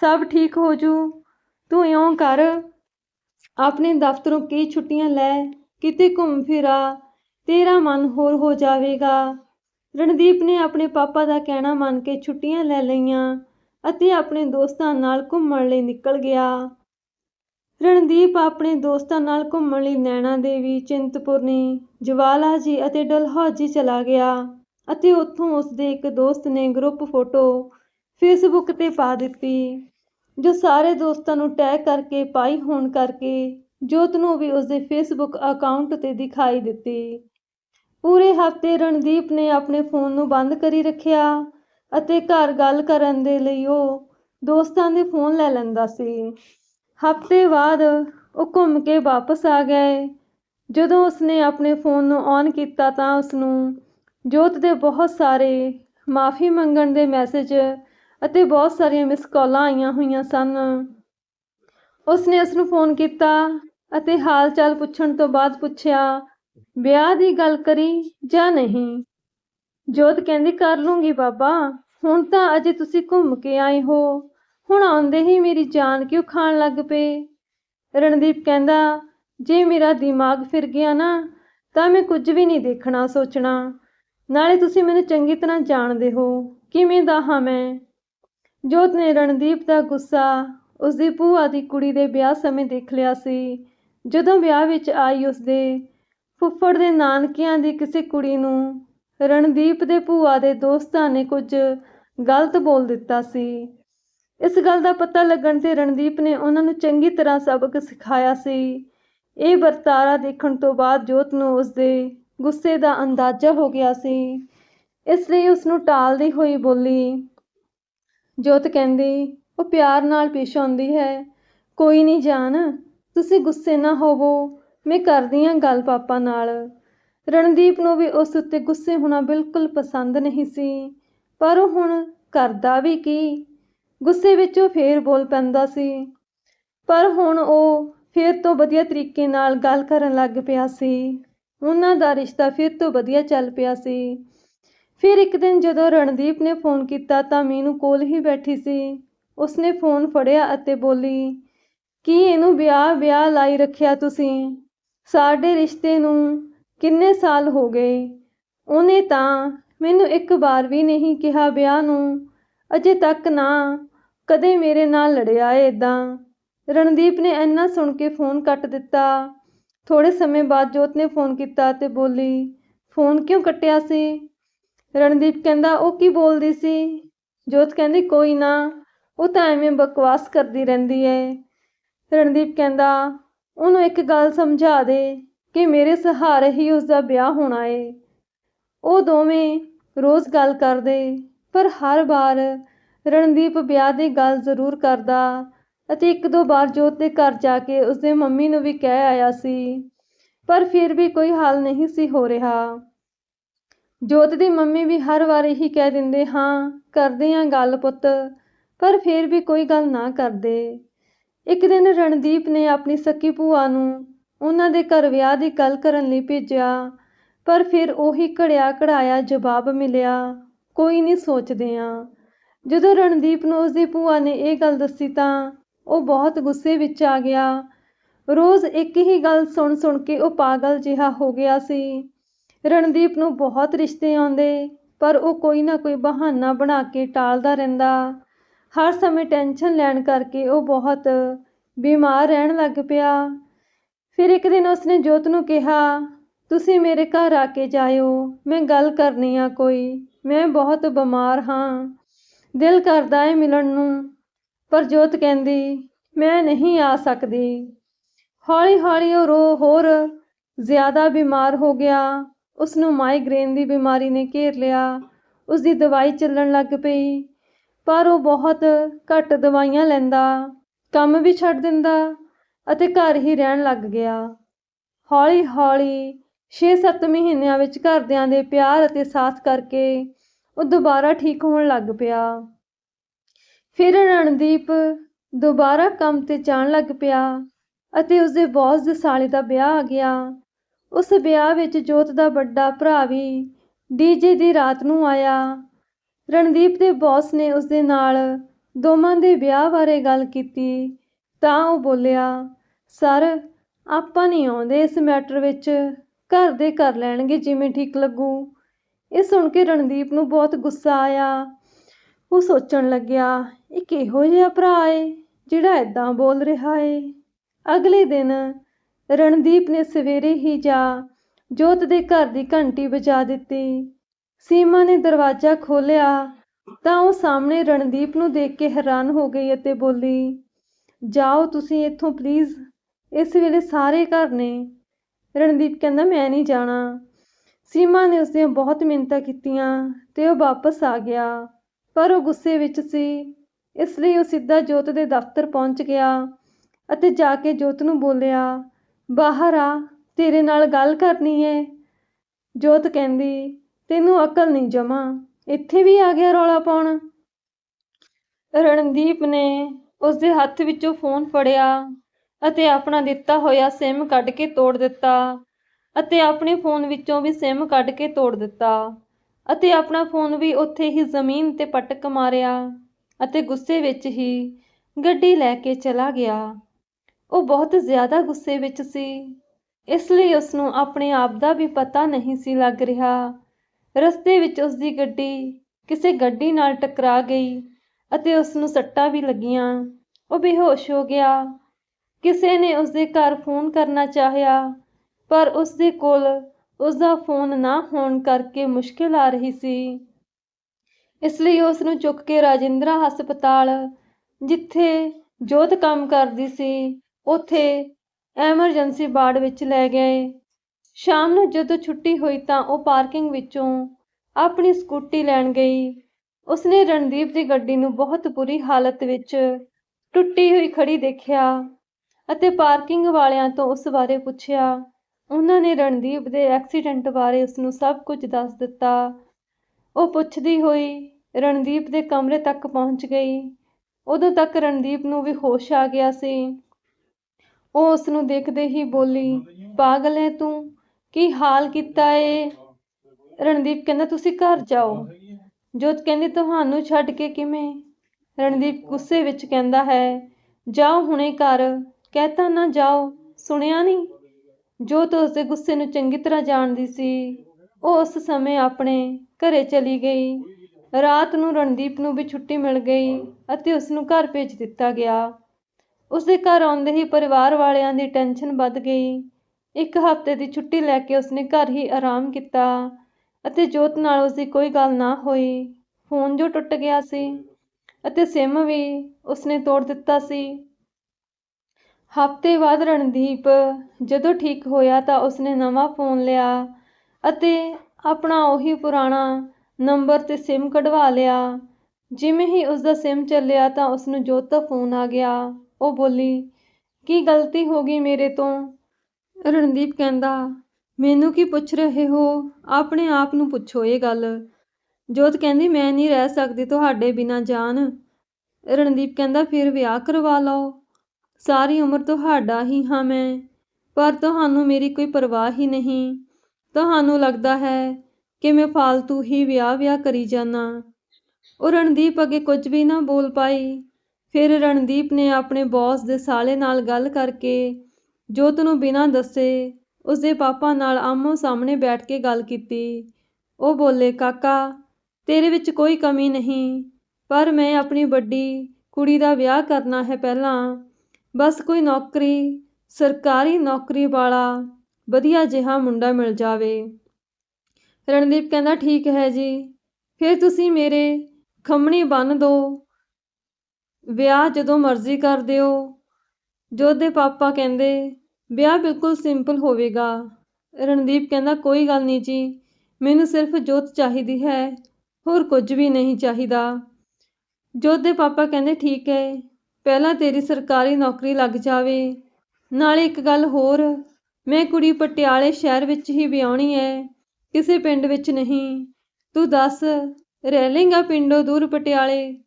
ਸਭ ਠੀਕ ਹੋ ਜੂ। ਤੂੰ ਇਉਂ ਕਰ। ਆਪਣੇ ਦਫ਼ਤਰੋਂ ਕਈ ਛੁੱਟੀਆਂ ਲੈ, ਕਿਤੇ ਘੁੰਮ ਫਿਰਾ। ਤੇਰਾ ਮਨ ਹੋਰ ਹੋ ਜਾਵੇਗਾ। ਰਣਦੀਪ ਨੇ ਆਪਣੇ ਪਾਪਾ ਦਾ ਕਹਿਣਾ ਮੰਨ ਕੇ ਛੁੱਟੀਆਂ ਲੈ ਲਈਆਂ ਅਤੇ ਆਪਣੇ ਦੋਸਤਾਂ ਨਾਲ ਘੁੰਮਣ ਲਈ ਨਿਕਲ ਗਿਆ। ਰਣਦੀਪ ਆਪਣੇ ਦੋਸਤਾਂ ਨਾਲ ਘੁੰਮਣ ਲਈ ਨੈਣਾ ਦੇਵੀ, ਚਿੰਤਪੁਰਨੀ ਜਵਾਲਾ ਜੀ ਅਤੇ ਡਲਹੌਜੀ ਚਲਾ ਗਿਆ। ਅਤੇ ਉੱਥੋਂ ਉਸਦੇ ਇੱਕ ਦੋਸਤ ਨੇ ਗਰੁੱਪ ਫੋਟੋ ਫੇਸਬੁੱਕ ਤੇ ਪਾ ਦਿੱਤੀ, ਜੋ ਸਾਰੇ ਦੋਸਤਾਂ ਨੂੰ ਟੈਗ ਕਰਕੇ ਪਾਈ ਹੋਣ ਕਰਕੇ ਜੋਤ ਨੂੰ ਵੀ ਉਸਦੇ ਫੇਸਬੁੱਕ ਅਕਾਊਂਟ ਤੇ ਦਿਖਾਈ ਦਿੱਤੀ। ਪੂਰੇ ਹਫ਼ਤੇ ਰਣਦੀਪ ਨੇ ਆਪਣੇ ਫੋਨ ਨੂੰ ਬੰਦ ਕਰੀ ਰੱਖਿਆ ਅਤੇ ਘਰ ਗੱਲ ਕਰਨ ਦੇ ਲਈ ਉਹ ਦੋਸਤਾਂ ਦੇ ਫੋਨ ਲੈ ਲੈਂਦਾ ਸੀ। ਹਫ਼ਤੇ ਬਾਅਦ ਉਹ ਘੁੰਮ ਕੇ ਵਾਪਸ ਆ ਗਏ। ਜਦੋਂ ਉਸਨੇ ਆਪਣੇ ਫੋਨ ਨੂੰ ਔਨ ਕੀਤਾ ਤਾਂ ਉਸ ਨੂੰ ਜੋਤ ਦੇ ਬਹੁਤ ਸਾਰੇ ਮਾਫੀ ਮੰਗਣ ਦੇ ਮੈਸੇਜ ਅਤੇ ਬਹੁਤ ਸਾਰੀਆਂ ਮਿਸ ਕਾਲਾਂ ਆਈਆਂ ਹੋਈਆਂ ਸਨ। ਉਸਨੇ ਉਸ ਨੂੰ ਫੋਨ ਕੀਤਾ ਅਤੇ ਹਾਲ ਚਾਲ ਪੁੱਛਣ ਤੋਂ ਬਾਅਦ ਪੁੱਛਿਆ, ਵਿਆਹ ਦੀ ਗੱਲ ਕਰੀ ਜਾਂ ਨਹੀਂ? ਜੋਤ ਕਹਿੰਦੀ, ਕਰ ਲੂੰਗੀ ਬਾਬਾ, ਹੁਣ ਤਾਂ ਅਜੇ ਤੁਸੀਂ ਘੁੰਮ ਕੇ ਆਏ ਹੋ। ਹੁਣ ਆਉਂਦੇ ਹੀ ਮੇਰੀ ਜਾਨ ਕਿਉਂ ਖਾਣ ਲੱਗ ਪਏ? ਰਣਦੀਪ ਕਹਿੰਦਾ, ਜੇ ਮੇਰਾ ਦਿਮਾਗ ਫਿਰ ਗਿਆ ਨਾ, ਤਾਂ ਮੈਂ ਕੁਝ ਵੀ ਨਹੀਂ ਦੇਖਣਾ, ਸੋਚਣਾ। ਨਾਲੇ ਤੁਸੀਂ ਮੈਨੂੰ ਚੰਗੀ ਤਰ੍ਹਾਂ ਜਾਣਦੇ ਹੋ। ਕਿਵੇਂ ਦਾ ਹਾਂ ਮੈਂ? ਜੋਤ ਨੇ ਰਣਦੀਪ ਦਾ ਗੁੱਸਾ ਉਸਦੀ ਭੂਆ ਦੀ ਕੁੜੀ ਦੇ ਵਿਆਹ ਸਮੇਂ ਦੇਖ ਲਿਆ ਸੀ। ਜਦੋਂ ਵਿਆਹ ਵਿੱਚ ਆਈ ਉਸਦੇ ਫੁੱਫੜ ਦੇ ਨਾਨਕਿਆਂ ਦੀ ਕਿਸੇ ਕੁੜੀ ਨੂੰ, ਰਣਦੀਪ ਦੇ ਭੂਆ ਦੇ ਦੋਸਤਾਂ ਨੇ ਕੁਝ ਗਲਤ ਬੋਲ ਦਿੱਤਾ ਸੀ। ਇਸ ਗੱਲ ਦਾ ਪਤਾ ਲੱਗਣ ਤੇ ਰਣਦੀਪ ਨੇ ਉਹਨਾਂ ਨੂੰ ਚੰਗੀ ਤਰ੍ਹਾਂ ਸਬਕ ਸਿਖਾਇਆ ਸੀ। ਇਹ ਵਰਤਾਰਾ ਦੇਖਣ ਤੋਂ ਬਾਅਦ ਜੋਤ ਨੂੰ ਉਸਦੇ ਗੁੱਸੇ ਦਾ ਅੰਦਾਜ਼ਾ ਹੋ ਗਿਆ ਸੀ। ਇਸ ਲਈ ਉਸ ਨੂੰ ਟਾਲਦੀ ਹੋਈ ਬੋਲੀ, ਜੋਤ ਕਹਿੰਦੀ, ਉਹ ਪਿਆਰ ਨਾਲ ਪੇਸ਼ ਆਉਂਦੀ ਹੈ। ਕੋਈ ਨਹੀਂ ਜਾਨ, ਤੁਸੀਂ ਗੁੱਸੇ ਨਾ ਹੋਵੋ। ਮੈਂ ਕਰਦੀ ਹਾਂ ਗੱਲ ਪਾਪਾ ਨਾਲ ਰਣਦੀਪ ਨੂੰ ਵੀ ਉਸ ਉੱਤੇ ਗੁੱਸੇ ਹੋਣਾ ਬਿਲਕੁਲ ਪਸੰਦ ਨਹੀਂ ਸੀ, ਪਰ ਉਹ ਹੁਣ ਕਰਦਾ ਵੀ ਕੀ? ਗੁੱਸੇ ਵਿੱਚ ਉਹ ਫੇਰ ਬੋਲ ਪੈਂਦਾ ਸੀ। ਪਰ ਹੁਣ ਉਹ ਫੇਰ ਤੋਂ ਵਧੀਆ ਤਰੀਕੇ ਨਾਲ ਗੱਲ ਕਰਨ ਲੱਗ ਪਿਆ ਸੀ। ਉਹਨਾਂ ਦਾ ਰਿਸ਼ਤਾ ਫਿਰ ਤੋਂ ਵਧੀਆ ਚੱਲ ਪਿਆ ਸੀ। ਫਿਰ ਇੱਕ ਦਿਨ ਜਦੋਂ ਰਣਦੀਪ ਨੇ ਫੋਨ ਕੀਤਾ ਤਾਂ ਮੀਨੂ ਕੋਲ ਹੀ ਬੈਠੀ ਸੀ। ਉਸਨੇ ਫੋਨ ਫੜਿਆ ਅਤੇ ਬੋਲੀ, ਕੀ ਇਹਨੂੰ ਵਿਆਹ ਵਿਆਹ ਲਾਈ ਰੱਖਿਆ ਤੁਸੀਂ? ਸਾਡੇ ਰਿਸ਼ਤੇ ਨੂੰ ਕਿੰਨੇ ਸਾਲ ਹੋ ਗਏ? ਉਹਨੇ ਤਾਂ ਮੈਨੂੰ ਇੱਕ ਵਾਰ ਵੀ ਨਹੀਂ ਕਿਹਾ ਵਿਆਹ ਨੂੰ, ਅਜੇ ਤੱਕ ਨਾ ਕਦੇ ਮੇਰੇ ਨਾਲ ਲੜਿਆ ਏ ਏਦਾਂ। ਰਣਦੀਪ ਨੇ ਇੰਨਾ ਸੁਣ ਕੇ ਫੋਨ ਕੱਟ ਦਿੱਤਾ। ਥੋੜੇ ਸਮੇਂ ਬਾਅਦ ਜੋਤ ਨੇ ਫੋਨ ਕੀਤਾ ਤੇ ਬੋਲੀ, ਫੋਨ ਕਿਉਂ ਕੱਟਿਆ ਸੀ? ਰਣਦੀਪ ਕਹਿੰਦਾ, ਉਹ ਕੀ ਬੋਲਦੀ ਸੀ? ਜੋਤ ਕਹਿੰਦੀ, ਕੋਈ ਨਾ, ਉਹ ਤਾਂ ਐਵੇਂ ਬਕਵਾਸ ਕਰਦੀ ਰਹਿੰਦੀ ਏ। ਰਣਦੀਪ ਕਹਿੰਦਾ, ਉਹਨੂੰ ਇੱਕ ਗੱਲ ਸਮਝਾ ਦੇ ਕਿ ਮੇਰੇ ਸਹਾਰੇ ਹੀ ਉਸ ਦਾ ਵਿਆਹ ਹੋਣਾ ਏ। ਉਹ ਦੋਵੇਂ ਰੋਜ਼ ਗੱਲ ਕਰਦੇ, ਪਰ ਹਰ ਵਾਰ ਰਣਦੀਪ ਵਿਆਹ ਦੀ ਗੱਲ ਜ਼ਰੂਰ ਕਰਦਾ ਅਤੇ ਇੱਕ ਦੋ ਵਾਰ ਜੋਤ ਦੇ ਘਰ ਜਾ ਕੇ ਉਸਦੇ ਮੰਮੀ ਨੂੰ ਵੀ ਕਹਿ ਆਇਆ ਸੀ, ਪਰ ਫਿਰ ਵੀ ਕੋਈ ਹੱਲ ਨਹੀਂ ਸੀ ਹੋ ਰਿਹਾ। ਜੋਤ ਦੀ ਮੰਮੀ ਵੀ ਹਰ ਵਾਰ ਇਹੀ ਕਹਿ ਦਿੰਦੇ, ਹਾਂ, ਕਰਦੇ ਹਾਂ ਗੱਲ ਪੁੱਤ, ਪਰ ਫਿਰ ਵੀ ਕੋਈ ਗੱਲ ਨਾ ਕਰਦੇ। ਇੱਕ ਦਿਨ ਰਣਦੀਪ ਨੇ ਆਪਣੀ ਸਕੀ ਭੂਆ ਨੂੰ ਉਹਨਾਂ ਦੇ ਘਰ ਵਿਆਹ ਦੀ ਗੱਲ ਕਰਨ ਲਈ ਭੇਜਿਆ, ਪਰ ਫਿਰ ਉਹੀ ਘੜਿਆ ਘੜਾਇਆ ਜਵਾਬ ਮਿਲਿਆ, ਕੋਈ ਨਹੀਂ ਸੋਚਦੇ ਆ। ਜਦੋਂ ਰਣਦੀਪ ਨੂੰ ਉਸਦੀ ਭੂਆ ਨੇ ਇਹ ਗੱਲ ਦੱਸੀ ਤਾਂ ਉਹ ਬਹੁਤ ਗੁੱਸੇ ਵਿੱਚ ਆ ਗਿਆ। ਰੋਜ਼ ਇੱਕ ਹੀ ਗੱਲ ਸੁਣ ਸੁਣ ਕੇ ਉਹ ਪਾਗਲ ਜਿਹਾ ਹੋ ਗਿਆ ਸੀ। ਰਣਦੀਪ ਨੂੰ ਬਹੁਤ ਰਿਸ਼ਤੇ ਆਉਂਦੇ, ਪਰ ਉਹ ਕੋਈ ਨਾ ਕੋਈ ਬਹਾਨਾ ਬਣਾ ਕੇ ਟਾਲਦਾ ਰਹਿੰਦਾ। ਹਰ ਸਮੇਂ ਟੈਨਸ਼ਨ ਲੈਣ ਕਰਕੇ ਉਹ ਬਹੁਤ ਬਿਮਾਰ ਰਹਿਣ ਲੱਗ ਪਿਆ। ਫਿਰ ਇੱਕ ਦਿਨ ਉਸਨੇ ਜੋਤ ਨੂੰ ਕਿਹਾ, ਤੁਸੀਂ ਮੇਰੇ ਘਰ ਆ ਕੇ ਜਾਇਓ, ਮੈਂ ਗੱਲ ਕਰਨੀ ਆ ਕੋਈ, ਮੈਂ ਬਹੁਤ ਬਿਮਾਰ ਹਾਂ। ਦਿਲ ਕਰਦਾ ਹੈ ਮਿਲਣ ਨੂੰ। ਪਰ ਜੋਤ ਕਹਿੰਦੀ, ਮੈਂ ਨਹੀਂ ਆ ਸਕਦੀ। ਹੌਲੀ ਹੌਲੀ ਉਹ ਰੋ ਹੋਰ ਜ਼ਿਆਦਾ ਬਿਮਾਰ ਹੋ ਗਿਆ। ਉਸ ਨੂੰ ਮਾਈਗ੍ਰੇਨ ਦੀ ਬਿਮਾਰੀ ਨੇ ਘੇਰ ਲਿਆ। ਉਸ ਦੀ ਦਵਾਈ ਚੱਲਣ ਲੱਗ ਪਈ, ਪਰ ਉਹ ਬਹੁਤ ਘੱਟ ਦਵਾਈਆਂ ਲੈਂਦਾ, ਕੰਮ ਵੀ ਛੱਡ ਦਿੰਦਾ ਅਤੇ ਘਰ ਹੀ ਰਹਿਣ ਲੱਗ ਗਿਆ। ਹੌਲੀ ਹੌਲੀ 6-7 ਮਹੀਨਿਆਂ ਵਿੱਚ ਘਰਦਿਆਂ ਦੇ ਪਿਆਰ ਅਤੇ ਸਾਥ ਕਰਕੇ ਉਹ ਦੁਬਾਰਾ ਠੀਕ ਹੋਣ ਲੱਗ ਪਿਆ। ਫਿਰ ਰਣਦੀਪ ਦੁਬਾਰਾ ਕੰਮ ਤੇ ਜਾਣ ਲੱਗ ਪਿਆ ਅਤੇ ਉਸਦੇ ਬੌਸ ਦੇ ਸਾਲੇ ਦਾ ਵਿਆਹ ਆ ਗਿਆ। ਉਸ ਵਿਆਹ ਵਿੱਚ ਜੋਤ ਦਾ ਵੱਡਾ ਭਰਾ ਵੀ ਡੀਜੇ ਦੀ ਰਾਤ ਨੂੰ ਆਇਆ। ਰਣਦੀਪ ਦੇ ਬੌਸ ਨੇ ਉਸਦੇ ਨਾਲ ਦੋਵਾਂ ਦੇ ਵਿਆਹ ਬਾਰੇ ਗੱਲ ਕੀਤੀ ਤਾਂ ਉਹ ਬੋਲਿਆ, ਸਰ, ਆਪਾਂ ਨਹੀਂ ਆਉਂਦੇ ਇਸ ਮੈਟਰ ਵਿੱਚ। ਘਰ ਦੇ ਕਰ ਲੈਣਗੇ ਜਿਵੇਂ ਠੀਕ ਲੱਗੂ। ਇਹ ਸੁਣ ਕੇ ਰਣਦੀਪ ਨੂੰ ਬਹੁਤ ਗੁੱਸਾ ਆਇਆ। ਉਹ ਸੋਚਣ ਲੱਗਿਆ ਇਹ ਕਿਹੋ ਜਿਹਾ ਭਰਾ ਏ, ਜਿਹੜਾ ਐਦਾਂ ਬੋਲ ਰਿਹਾ ਏ? ਅਗਲੇ ਦਿਨ ਰਣਦੀਪ ਨੇ ਸਵੇਰੇ ਹੀ ਜਾ ਜੋਤ ਦੇ ਘਰ ਦੀ ਘੰਟੀ ਵਜਾ ਦਿੱਤੀ। ਸੀਮਾ ਨੇ ਦਰਵਾਜ਼ਾ ਖੋਲ੍ਹਿਆ ਤਾਂ ਉਹ ਸਾਹਮਣੇ ਰਣਦੀਪ ਨੂੰ ਦੇਖ ਕੇ ਹੈਰਾਨ ਹੋ ਗਈ ਅਤੇ ਬੋਲੀ, ਜਾਓ ਤੁਸੀਂ ਇੱਥੋਂ ਪਲੀਜ਼ ਇਸ ਵੇਲੇ ਸਾਰੇ ਘਰ ਨੇ। ਰਣਦੀਪ ਕਹਿੰਦਾ, ਮੈਂ ਨਹੀਂ ਜਾਣਾ। ਸੀਮਾ ਨੇ ਉਸਦੀਆਂ ਬਹੁਤ ਮਿੰਨਤਾਂ ਕੀਤੀਆਂ ਤੇ ਉਹ ਵਾਪਸ ਆ ਗਿਆ। ਪਰ ਉਹ ਗੁੱਸੇ ਵਿੱਚ ਸੀ। ਇਸ ਲਈ ਉਹ ਸਿੱਧਾ ਜੋਤ ਦੇ ਦਫ਼ਤਰ ਪਹੁੰਚ ਗਿਆ ਅਤੇ ਜਾ ਕੇ ਜੋਤ ਨੂੰ ਬੋਲਿਆ, ਬਾਹਰ ਆ, ਤੇਰੇ ਨਾਲ ਗੱਲ ਕਰਨੀ ਹੈ ਜੋਤ ਕਹਿੰਦੀ, ਤੈਨੂੰ ਅਕਲ ਨਹੀਂ ਜਮਾ, ਇੱਥੇ ਵੀ ਆ ਗਿਆ ਰੌਲਾ ਪਾਉਣ। ਰਣਦੀਪ ਨੇ ਉਸਦੇ ਹੱਥ ਵਿੱਚੋਂ ਫੋਨ ਫੜਿਆ ਅਤੇ ਆਪਣਾ ਦਿੱਤਾ ਹੋਇਆ ਸਿਮ ਕੱਢ ਕੇ ਤੋੜ ਦਿੱਤਾ ਅਤੇ ਆਪਣੇ ਫੋਨ ਵਿੱਚੋਂ ਵੀ ਸਿਮ ਕੱਢ ਕੇ ਤੋੜ ਦਿੱਤਾ ਅਤੇ ਆਪਣਾ ਫੋਨ ਵੀ ਉੱਥੇ ਹੀ ਜ਼ਮੀਨ ਤੇ ਪਟਕ ਮਾਰਿਆ। ਅਤੇ ਗੁੱਸੇ ਵਿੱਚ ਹੀ ਗੱਡੀ ਲੈ ਕੇ ਚਲਾ ਗਿਆ। ਉਹ ਬਹੁਤ ਜ਼ਿਆਦਾ ਗੁੱਸੇ ਵਿੱਚ ਸੀ। ਇਸ ਲਈ ਉਸ ਨੂੰ ਆਪਣੇ ਆਪ ਦਾ ਵੀ ਪਤਾ ਨਹੀਂ ਸੀ ਲੱਗ ਰਿਹਾ। ਰਸਤੇ ਵਿੱਚ ਉਸ ਦੀ ਗੱਡੀ ਕਿਸੇ ਗੱਡੀ ਨਾਲ ਟਕਰਾ ਗਈ ਅਤੇ ਉਸ ਨੂੰ ਸੱਟਾਂ ਵੀ ਲੱਗੀਆਂ। ਉਹ ਬੇਹੋਸ਼ ਹੋ ਗਿਆ। ਕਿਸੇ ਨੇ ਉਸ ਦੇ ਘਰ ਫੋਨ ਕਰਨਾ ਚਾਹਿਆ, ਪਰ ਉਸ ਦੇ ਕੋਲ ਉਸ ਦਾ ਫੋਨ ਨਾ ਹੋਣ ਕਰਕੇ ਮੁਸ਼ਕਿਲ ਆ ਰਹੀ ਸੀ। ਇਸ ਲਈ ਉਸ ਨੂੰ ਚੁੱਕ ਕੇ ਰਾਜਿੰਦਰਾ ਹਸਪਤਾਲ, ਜਿੱਥੇ ਜੋਤ ਕੰਮ ਕਰਦੀ ਸੀ, ਉੱਥੇ ਐਮਰਜੈਂਸੀ ਵਾਰਡ ਵਿੱਚ ਲੈ ਗਏ। ਸ਼ਾਮ ਨੂੰ ਜਦੋਂ ਛੁੱਟੀ ਹੋਈ ਤਾਂ ਉਹ ਪਾਰਕਿੰਗ ਵਿੱਚੋਂ ਆਪਣੀ ਸਕੂਟੀ ਲੈਣ ਗਈ। ਉਸਨੇ ਰਣਦੀਪ ਦੀ ਗੱਡੀ ਨੂੰ ਬਹੁਤ ਬੁਰੀ ਹਾਲਤ ਵਿੱਚ ਟੁੱਟੀ ਹੋਈ ਖੜੀ ਦੇਖਿਆ ਅਤੇ ਪਾਰਕਿੰਗ ਵਾਲਿਆਂ ਤੋਂ ਉਸ ਬਾਰੇ ਪੁੱਛਿਆ। ਉਹਨਾਂ ਨੇ ਰਣਦੀਪ ਦੇ ਐਕਸੀਡੈਂਟ ਬਾਰੇ ਉਸ ਨੂੰ ਸਭ ਕੁਝ ਦੱਸ ਦਿੱਤਾ। ਉਹ ਪੁੱਛਦੀ ਹੋਈ ਰਣਦੀਪ ਦੇ ਕਮਰੇ ਤੱਕ ਪਹੁੰਚ ਗਈ। ਉਦੋਂ ਤੱਕ ਰਣਦੀਪ ਨੂੰ ਵੀ ਹੋਸ਼ ਆ ਗਿਆ ਸੀ। ਉਹ ਉਸ ਨੂੰ ਦੇਖਦੇ ਹੀ ਬੋਲੀ, ਪਾਗਲ ਹੈ ਤੂੰ? ਕੀ ਹਾਲ ਕੀਤਾ ਏ? ਰਣਦੀਪ ਕਹਿੰਦਾ, ਤੁਸੀਂ ਘਰ ਜਾਓ। ਜੋਤ ਕਹਿੰਦੀ, ਤੁਹਾਨੂੰ ਛੱਡ ਕੇ ਕਿਵੇਂ? ਰਣਦੀਪ ਗੁੱਸੇ ਵਿੱਚ ਕਹਿੰਦਾ ਹੈ, ਜਾਓ ਹੁਣੇ ਘਰ। ਕਹਤਾ ਨਾ ਜਾਓ। ਸੁਣਿਆ ਨਹੀਂ ਜੋਤ ਉਸਦੇ ਗੁੱਸੇ ਨੂੰ ਚੰਗੀ ਤਰ੍ਹਾਂ ਜਾਣਦੀ ਸੀ। ਉਹ ਉਸ ਸਮੇਂ ਆਪਣੇ ਘਰੇ ਚਲੀ ਗਈ। ਰਾਤ ਨੂੰ ਰਣਦੀਪ ਨੂੰ ਵੀ ਛੁੱਟੀ ਮਿਲ ਗਈ ਅਤੇ ਉਸ ਨੂੰ ਘਰ ਭੇਜ ਦਿੱਤਾ ਗਿਆ। ਉਸਦੇ ਘਰ ਆਉਂਦੇ ਹੀ ਪਰਿਵਾਰ ਵਾਲਿਆਂ ਦੀ ਟੈਨਸ਼ਨ ਵੱਧ ਗਈ। ਇੱਕ ਹਫ਼ਤੇ ਦੀ ਛੁੱਟੀ ਲੈ ਕੇ ਉਸਨੇ ਘਰ ਹੀ ਆਰਾਮ ਕੀਤਾ ਅਤੇ ਜੋਤ ਨਾਲ ਉਸਦੀ ਕੋਈ ਗੱਲ ਨਾ ਹੋਈ। ਫੋਨ ਜੋ ਟੁੱਟ ਗਿਆ ਸੀ ਅਤੇ ਸਿਮ ਵੀ ਉਸਨੇ ਤੋੜ ਦਿੱਤਾ ਸੀ। ਹਫ਼ਤੇ ਬਾਅਦ ਰਣਦੀਪ ਜਦੋਂ ਠੀਕ ਹੋਇਆ ਤਾਂ ਉਸਨੇ ਨਵਾਂ ਫੋਨ ਲਿਆ ਅਤੇ ਆਪਣਾ ਉਹੀ ਪੁਰਾਣਾ ਨੰਬਰ ਤੇ ਸਿਮ ਕਢਵਾ ਲਿਆ। ਜਿਵੇਂ ਹੀ ਉਸਦਾ ਸਿਮ ਚੱਲਿਆ ਤਾਂ ਉਸਨੂੰ ਜੋਤ ਦਾ ਫੋਨ ਆ ਗਿਆ। ਉਹ ਬੋਲੀ, ਕੀ ਗਲਤੀ ਹੋ ਗਈ ਮੇਰੇ ਤੋਂ? ਰਣਦੀਪ ਕਹਿੰਦਾ, ਮੈਨੂੰ ਕੀ ਪੁੱਛ ਰਹੇ ਹੋ? ਆਪਣੇ ਆਪ ਨੂੰ ਪੁੱਛੋ ਇਹ ਗੱਲ। ਜੋਤ ਕਹਿੰਦੀ, ਮੈਂ ਨਹੀਂ ਰਹਿ ਸਕਦੀ ਤੁਹਾਡੇ ਬਿਨਾਂ ਜਾਨ। ਰਣਦੀਪ ਕਹਿੰਦਾ, ਫਿਰ ਵਿਆਹ ਕਰਵਾ ਲਓ। ਸਾਰੀ ਉਮਰ ਤੁਹਾਡਾ ਹੀ ਹਾਂ ਮੈਂ, ਪਰ ਤੁਹਾਨੂੰ ਮੇਰੀ ਕੋਈ ਪਰਵਾਹ ਹੀ ਨਹੀਂ। ਤੁਹਾਨੂੰ ਲੱਗਦਾ ਹੈ ਕਿ ਮੈਂ ਫਾਲਤੂ ਹੀ ਵਿਆਹ ਵਿਆਹ ਕਰੀ ਜਾਣਾ ਉਹ ਰਣਦੀਪ ਅੱਗੇ ਕੁਝ ਵੀ ਨਾ ਬੋਲ ਪਾਈ। ਫਿਰ ਰਣਦੀਪ ਨੇ ਆਪਣੇ ਬੌਸ ਦੇ ਸਾਲੇ ਨਾਲ ਗੱਲ ਕਰਕੇ ਜੋਤ ਨੂੰ ਬਿਨਾਂ ਦੱਸੇ ਉਸਦੇ ਪਾਪਾ ਨਾਲ ਆਮੋ ਸਾਹਮਣੇ ਬੈਠ ਕੇ ਗੱਲ ਕੀਤੀ। ਉਹ ਬੋਲੇ, ਕਾਕਾ, ਤੇਰੇ ਵਿੱਚ ਕੋਈ ਕਮੀ ਨਹੀਂ, ਪਰ ਮੈਂ ਆਪਣੀ ਵੱਡੀ ਕੁੜੀ ਦਾ ਵਿਆਹ ਕਰਨਾ ਹੈ ਪਹਿਲਾਂ। ਬਸ ਕੋਈ ਨੌਕਰੀ, ਸਰਕਾਰੀ ਨੌਕਰੀ ਵਾਲਾ ਵਧੀਆ ਜਿਹਾ ਮੁੰਡਾ ਮਿਲ ਜਾਵੇ। ਰਣਦੀਪ ਕਹਿੰਦਾ, ਠੀਕ ਹੈ ਜੀ। ਫਿਰ ਤੁਸੀਂ ਮੇਰੇ ਖੰਮਣੀ ਬੰਨ ਦੋ। ਵਿਆਹ ਜਦੋਂ ਮਰਜ਼ੀ ਕਰ ਦਿਓ। ਜੋਤ ਦੇ ਪਾਪਾ ਕਹਿੰਦੇ, ਵਿਆਹ ਬਿਲਕੁਲ ਸਿੰਪਲ ਹੋਵੇਗਾ। ਰਣਦੀਪ ਕਹਿੰਦਾ, ਕੋਈ ਗੱਲ ਨਹੀਂ ਜੀ। ਮੈਨੂੰ ਸਿਰਫ ਜੋਤ ਚਾਹੀਦੀ ਹੈ। ਹੋਰ ਕੁਝ ਵੀ ਨਹੀਂ ਚਾਹੀਦਾ। ਜੋਤ ਦੇ ਪਾਪਾ ਕਹਿੰਦੇ, ਠੀਕ ਹੈ। ਪਹਿਲਾਂ ਤੇਰੀ ਸਰਕਾਰੀ ਨੌਕਰੀ ਲੱਗ ਜਾਵੇ। ਨਾਲੇ ਇੱਕ ਗੱਲ ਹੋਰ ਮੈਂ ਕੁੜੀ ਪਟਿਆਲੇ ਸ਼ਹਿਰ ਵਿੱਚ ਹੀ ਵਿਆਹਣੀ ਹੈ ਕਿਸੇ ਪਿੰਡ ਵਿੱਚ ਨਹੀਂ। ਤੂੰ ਦੱਸ, ਰਹਿ ਲੇਂਗਾ ਪਿੰਡੋਂ ਦੂਰ ਪਟਿਆਲੇ?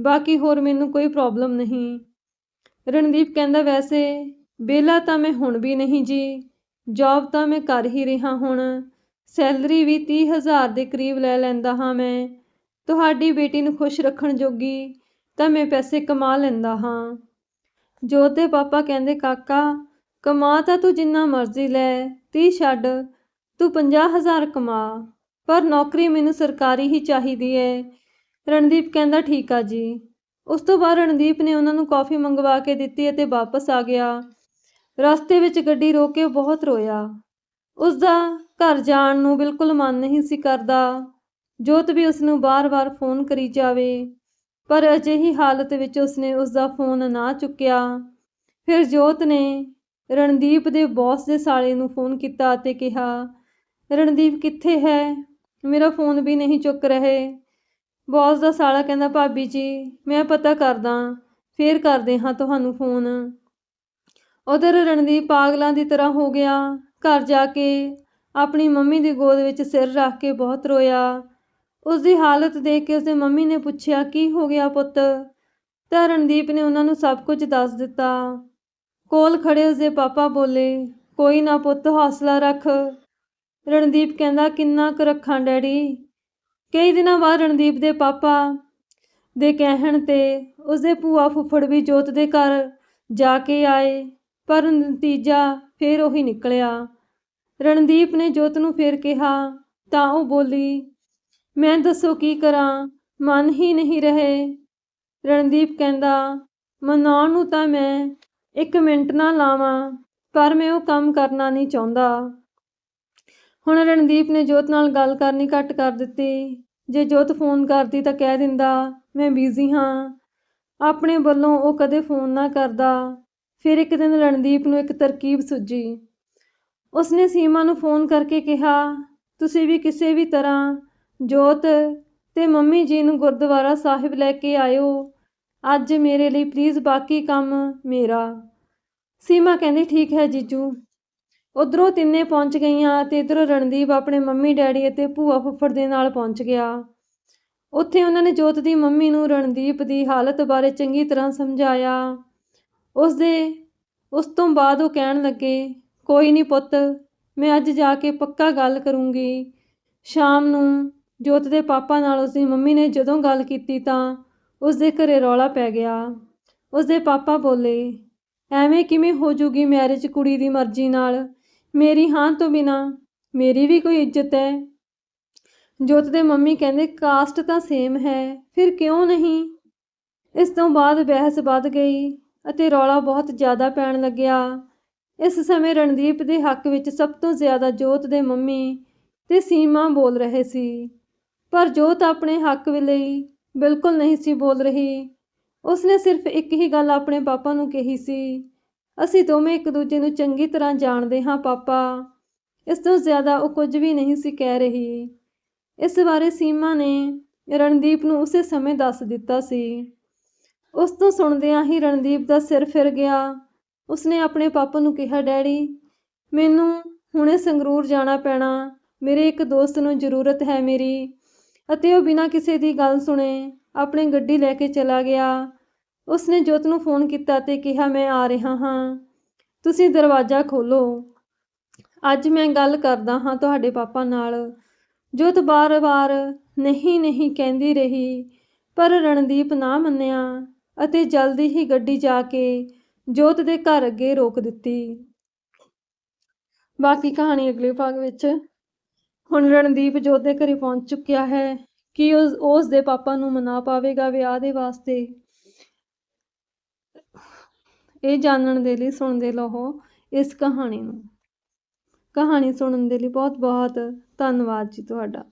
ਬਾਕੀ ਹੋਰ ਮੈਨੂੰ ਕੋਈ ਪ੍ਰੋਬਲਮ ਨਹੀਂ। ਰਣਦੀਪ ਕਹਿੰਦਾ, ਵੈਸੇ ਵਿਹਲਾ ਤਾਂ ਮੈਂ ਹੁਣ ਵੀ ਨਹੀਂ ਜੀ ਜੌਬ ਤਾਂ ਮੈਂ ਕਰ ਹੀ ਰਿਹਾ ਹੁਣ। ਸੈਲਰੀ ਵੀ ਤੀਹ ਹਜ਼ਾਰ ਦੇ ਕਰੀਬ ਲੈ ਲੈਂਦਾ ਹਾਂ ਮੈਂ। ਤੁਹਾਡੀ ਬੇਟੀ ਨੂੰ ਖੁਸ਼ ਰੱਖਣ ਜੋਗੀ ਤਾਂ ਮੈਂ ਪੈਸੇ ਕਮਾ ਲੈਂਦਾ ਹਾਂ। ਜੋਤ ਦੇ ਪਾਪਾ ਕਹਿੰਦੇ, ਕਾਕਾ ਕਮਾ ਤਾਂ ਤੂੰ ਜਿੰਨਾ ਮਰਜ਼ੀ ਲੈ, ਤੀ ਛੱਡ, ਤੂੰ ਪੰਜਾਹ ਹਜ਼ਾਰ ਕਮਾ। ਪਰ ਨੌਕਰੀ ਮੈਨੂੰ ਸਰਕਾਰੀ ਹੀ ਚਾਹੀਦੀ ਹੈ ਰਣਦੀਪ ਕਹਿੰਦਾ, ਠੀਕ ਆ ਜੀ। ਉਸ ਤੋਂ ਬਾਅਦ ਰਣਦੀਪ ਨੇ ਉਹਨਾਂ ਨੂੰ ਕੌਫੀ ਮੰਗਵਾ ਕੇ ਦਿੱਤੀ ਅਤੇ ਵਾਪਸ ਆ ਗਿਆ। ਰਸਤੇ ਵਿੱਚ ਗੱਡੀ ਰੋਕ ਕੇ ਬਹੁਤ ਰੋਇਆ। ਉਸ ਦਾ ਘਰ ਜਾਣ ਨੂੰ ਬਿਲਕੁਲ ਮਨ ਨਹੀਂ ਸੀ ਕਰਦਾ। ਜੋਤ ਵੀ ਉਸ ਨੂੰ ਬਾਰ-ਬਾਰ ਫੋਨ ਕਰੀ ਜਾਵੇ। ਪਰ ਅਜਿਹੀ ਹਾਲਤ ਵਿੱਚ ਉਸਨੇ ਉਸ ਦਾ ਫੋਨ ਨਾ ਚੁੱਕਿਆ। ਫਿਰ ਜੋਤ ਨੇ ਰਣਦੀਪ ਦੇ ਬੌਸ ਦੇ ਸਾਲੇ ਨੂੰ ਫੋਨ ਕੀਤਾ ਅਤੇ ਕਿਹਾ, ਰਣਦੀਪ ਕਿੱਥੇ ਹੈ? ਮੇਰਾ ਫੋਨ ਵੀ ਨਹੀਂ ਚੁੱਕ ਰਹੇ। ਬੌਸ ਦਾ ਸਾਲਾ ਕਹਿੰਦਾ, ਭਾਬੀ ਜੀ, ਮੈਂ ਪਤਾ ਕਰਦਾ, ਫੇਰ ਕਰਦੇ ਹਾਂ ਤੁਹਾਨੂੰ ਫੋਨ। ਉਧਰ ਰਣਦੀਪ ਪਾਗਲਾਂ ਦੀ ਤਰ੍ਹਾਂ ਹੋ ਗਿਆ। ਘਰ ਜਾ ਕੇ ਆਪਣੀ ਮੰਮੀ ਦੀ ਗੋਦ ਵਿੱਚ ਸਿਰ ਰੱਖ ਕੇ ਬਹੁਤ ਰੋਇਆ। ਉਸ ਦੀ ਹਾਲਤ ਦੇਖ ਕੇ ਉਸਦੇ ਮੰਮੀ ਨੇ ਪੁੱਛਿਆ, ਕੀ ਹੋ ਗਿਆ ਪੁੱਤ? ਤਾਂ ਰਣਦੀਪ ਨੇ ਉਹਨਾਂ ਨੂੰ ਸਭ ਕੁਝ ਦੱਸ ਦਿੱਤਾ। ਕੋਲ ਖੜੇ ਉਸਦੇ ਪਾਪਾ ਬੋਲੇ, ਕੋਈ ਨਾ ਪੁੱਤ, ਹੌਸਲਾ ਰੱਖ। ਰਣਦੀਪ ਕਹਿੰਦਾ, ਕਿੰਨਾ ਕੁ ਰੱਖਾਂ ਡੈਡੀ? ਕਈ ਦਿਨਾਂ ਬਾਅਦ ਰਣਦੀਪ ਦੇ ਪਾਪਾ ਦੇ ਕਹਿਣ ਤੇ ਉਸਦੇ ਭੂਆ ਫੁੱਫੜ ਵੀ ਜੋਤ ਦੇ ਘਰ ਜਾ ਕੇ ਆਏ, ਪਰ ਨਤੀਜਾ ਫੇਰ ਉਹੀ ਨਿਕਲਿਆ। ਰਣਦੀਪ ਨੇ ਜੋਤ ਨੂੰ ਫੇਰ ਕਿਹਾ, ਤਾਂ ਉਹ ਬੋਲੀ, ਮੈਂ ਦੱਸੋ ਕੀ ਕਰਾਂ? ਮਨ ਹੀ ਨਹੀਂ ਰਹੇ। ਰਣਦੀਪ ਕਹਿੰਦਾ, ਮਨਾਉਣ ਨੂੰ ਤਾਂ ਮੈਂ ਇੱਕ ਮਿੰਟ ਨਾ ਲਾਵਾਂ, ਪਰ ਮੈਂ ਉਹ ਕੰਮ ਕਰਨਾ ਨਹੀਂ ਚਾਹੁੰਦਾ। ਹੁਣ ਰਣਦੀਪ ਨੇ ਜੋਤ ਨਾਲ ਗੱਲ ਕਰਨੀ ਘੱਟ ਕਰ ਦਿੱਤੀ। ਜੇ ਜੋਤ ਫੋਨ ਕਰਦੀ ਤਾਂ ਕਹਿ ਦਿੰਦਾ, ਮੈਂ ਬਿਜ਼ੀ ਹਾਂ। ਆਪਣੇ ਵੱਲੋਂ ਉਹ ਕਦੇ ਫੋਨ ਨਾ ਕਰਦਾ। ਫਿਰ ਇੱਕ ਦਿਨ ਰਣਦੀਪ ਨੂੰ ਇੱਕ ਤਰਕੀਬ ਸੁੱਜੀ। ਉਸਨੇ ਸੀਮਾ ਨੂੰ ਫੋਨ ਕਰਕੇ ਕਿਹਾ, ਤੁਸੀਂ ਵੀ ਕਿਸੇ ਵੀ ਤਰ੍ਹਾਂ ਜੋਤ ਤੇ ਮੰਮੀ ਜੀ ਨੂੰ ਗੁਰਦੁਆਰਾ ਸਾਹਿਬ ਲੈ ਕੇ ਆਇਓ। ਅੱਜ ਮੇਰੇ ਲਈ ਪਲੀਜ਼ ਬਾਕੀ ਕੰਮ ਮੇਰਾ। ਸੀਮਾ ਕਹਿੰਦੀ, ਠੀਕ ਹੈ ਜੀਜੂ। ਉਧਰੋਂ ਤਿੰਨੇ ਪਹੁੰਚ ਗਈਆਂ ਤੇ ਇਧਰੋਂ ਰਣਦੀਪ ਆਪਣੇ ਮੰਮੀ ਡੈਡੀ ਅਤੇ ਭੂਆ ਫੁੱਫੜ ਦੇ ਨਾਲ ਪਹੁੰਚ ਗਿਆ। ਉੱਥੇ ਉਹਨਾਂ ਨੇ ਜੋਤ ਦੀ ਮੰਮੀ ਨੂੰ ਰਣਦੀਪ ਦੀ ਹਾਲਤ ਬਾਰੇ ਚੰਗੀ ਤਰ੍ਹਾਂ ਸਮਝਾਇਆ। ਉਸ ਦੇ, ਉਸ ਤੋਂ ਬਾਅਦ ਉਹ ਕਹਿਣ ਲੱਗੇ, ਕੋਈ ਨਹੀਂ ਪੁੱਤ, ਮੈਂ ਅੱਜ ਜਾ ਕੇ ਪੱਕਾ ਗੱਲ ਕਰੂੰਗੀ। ਸ਼ਾਮ ਨੂੰ ਜੋਤ ਦੇ ਪਾਪਾ ਨਾਲ ਉਸਦੀ ਮੰਮੀ ਨੇ ਜਦੋਂ ਗੱਲ ਕੀਤੀ ਤਾਂ ਉਸਦੇ ਘਰੇ ਰੌਲਾ ਪੈ ਗਿਆ। ਉਸਦੇ ਪਾਪਾ ਬੋਲੇ, ਐਵੇਂ ਕਿਵੇਂ ਹੋ ਜੂਗੀ ਮੈਰਿਜ ਕੁੜੀ ਦੀ ਮਰਜ਼ੀ ਨਾਲ? ਮੇਰੀ ਹਾਂ ਤੋਂ ਬਿਨਾ ਮੇਰੀ ਵੀ ਕੋਈ ਇੱਜ਼ਤ ਹੈ? ਜੋਤ ਦੇ ਮੰਮੀ ਕਹਿੰਦੇ ਕਾਸਟ ਤਾਂ ਸੇਮ ਹੈ, ਫਿਰ ਕਿਉਂ ਨਹੀਂ? ਇਸ ਤੋਂ ਬਾਅਦ ਬਹਿਸ ਵੱਧ ਗਈ ਅਤੇ ਰੌਲਾ ਬਹੁਤ ਜ਼ਿਆਦਾ ਪੈਣ ਲੱਗਿਆ। ਇਸ ਸਮੇਂ ਰਣਦੀਪ ਦੇ ਹੱਕ ਵਿੱਚ ਸਭ ਤੋਂ ਜ਼ਿਆਦਾ ਜੋਤ ਦੇ ਮੰਮੀ ਤੇ ਸੀਮਾ ਬੋਲ ਰਹੇ ਸੀ। ਪਰ ਜੋਤ ਆਪਣੇ ਹੱਕ ਲਈ ਬਿਲਕੁਲ ਨਹੀਂ ਸੀ ਬੋਲ ਰਹੀ। ਉਸਨੇ ਸਿਰਫ ਇੱਕ ਹੀ ਗੱਲ ਆਪਣੇ ਪਾਪਾ ਨੂੰ ਕਹੀ ਸੀ। ਅਸੀਂ ਦੋਵੇਂ ਇੱਕ ਦੂਜੇ ਨੂੰ ਚੰਗੀ ਤਰ੍ਹਾਂ ਜਾਣਦੇ ਹਾਂ, ਪਾਪਾ। ਇਸ ਤੋਂ ਜ਼ਿਆਦਾ ਉਹ ਕੁਝ ਵੀ ਨਹੀਂ ਸੀ ਕਹਿ ਰਹੀ। ਇਸ ਬਾਰੇ ਸੀਮਾ ਨੇ ਰਣਦੀਪ ਨੂੰ ਉਸੇ ਸਮੇਂ ਦੱਸ ਦਿੱਤਾ ਸੀ। ਉਸ ਤੋਂ ਸੁਣਦਿਆਂ ਹੀ ਰਣਦੀਪ ਦਾ ਸਿਰ ਫਿਰ ਗਿਆ। ਉਸਨੇ ਆਪਣੇ ਪਾਪਾ ਨੂੰ ਕਿਹਾ, ਡੈਡੀ, ਮੈਨੂੰ ਹੁਣੇ ਸੰਗਰੂਰ ਜਾਣਾ ਪੈਣਾ। ਮੇਰੇ ਇੱਕ ਦੋਸਤ ਨੂੰ ਜ਼ਰੂਰਤ ਹੈ ਮੇਰੀ। ਅਤੇ ਉਹ ਬਿਨਾਂ ਕਿਸੇ ਦੀ ਗੱਲ ਸੁਣੇ ਆਪਣੀ ਗੱਡੀ ਲੈ ਕੇ ਚਲਾ ਗਿਆ। ਉਸਨੇ ਜੋਤ ਨੂੰ ਫੋਨ ਕੀਤਾ ਤੇ ਕਿਹਾ, ਮੈਂ ਆ ਰਿਹਾ ਹਾਂ। ਤੁਸੀਂ ਦਰਵਾਜ਼ਾ ਖੋਲੋ। ਅੱਜ ਮੈਂ ਗੱਲ ਕਰਦਾ ਹਾਂ ਤੁਹਾਡੇ ਪਾਪਾ ਨਾਲ। ਜੋਤ ਬਾਰ-ਬਾਰ ਨਹੀਂ ਨਹੀਂ ਕਹਿੰਦੀ ਰਹੀ, ਪਰ ਰਣਦੀਪ ਨਾ ਮੰਨਿਆ ਅਤੇ ਜਲਦੀ ਹੀ ਗੱਡੀ ਜਾ ਕੇ ਜੋਤ ਦੇ ਘਰ ਅੱਗੇ ਰੋਕ ਦਿੱਤੀ। ਬਾਕੀ ਕਹਾਣੀ ਅਗਲੇ ਭਾਗ ਵਿੱਚ ਹੁਣ ਰਣਦੀਪ ਜੋਤ ਦੇ ਘਰੇ ਪਹੁੰਚ ਚੁੱਕਿਆ ਹੈ, ਕਿ ਉਸ ਦੇ ਪਾਪਾ ਨੂੰ ਮਨਾ ਪਾਵੇਗਾ ਵਿਆਹ ਦੇ ਵਾਸਤੇ? ਇਹ ਜਾਣਨ ਦੇ ਲਈ, ਸੁਣਦੇ ਲਹੋ ਇਸ ਕਹਾਣੀ ਨੂੰ। ਕਹਾਣੀ ਸੁਣਨ ਦੇ ਲਈ ਬਹੁਤ ਬਹੁਤ ਧੰਨਵਾਦ ਜੀ ਤੁਹਾਡਾ।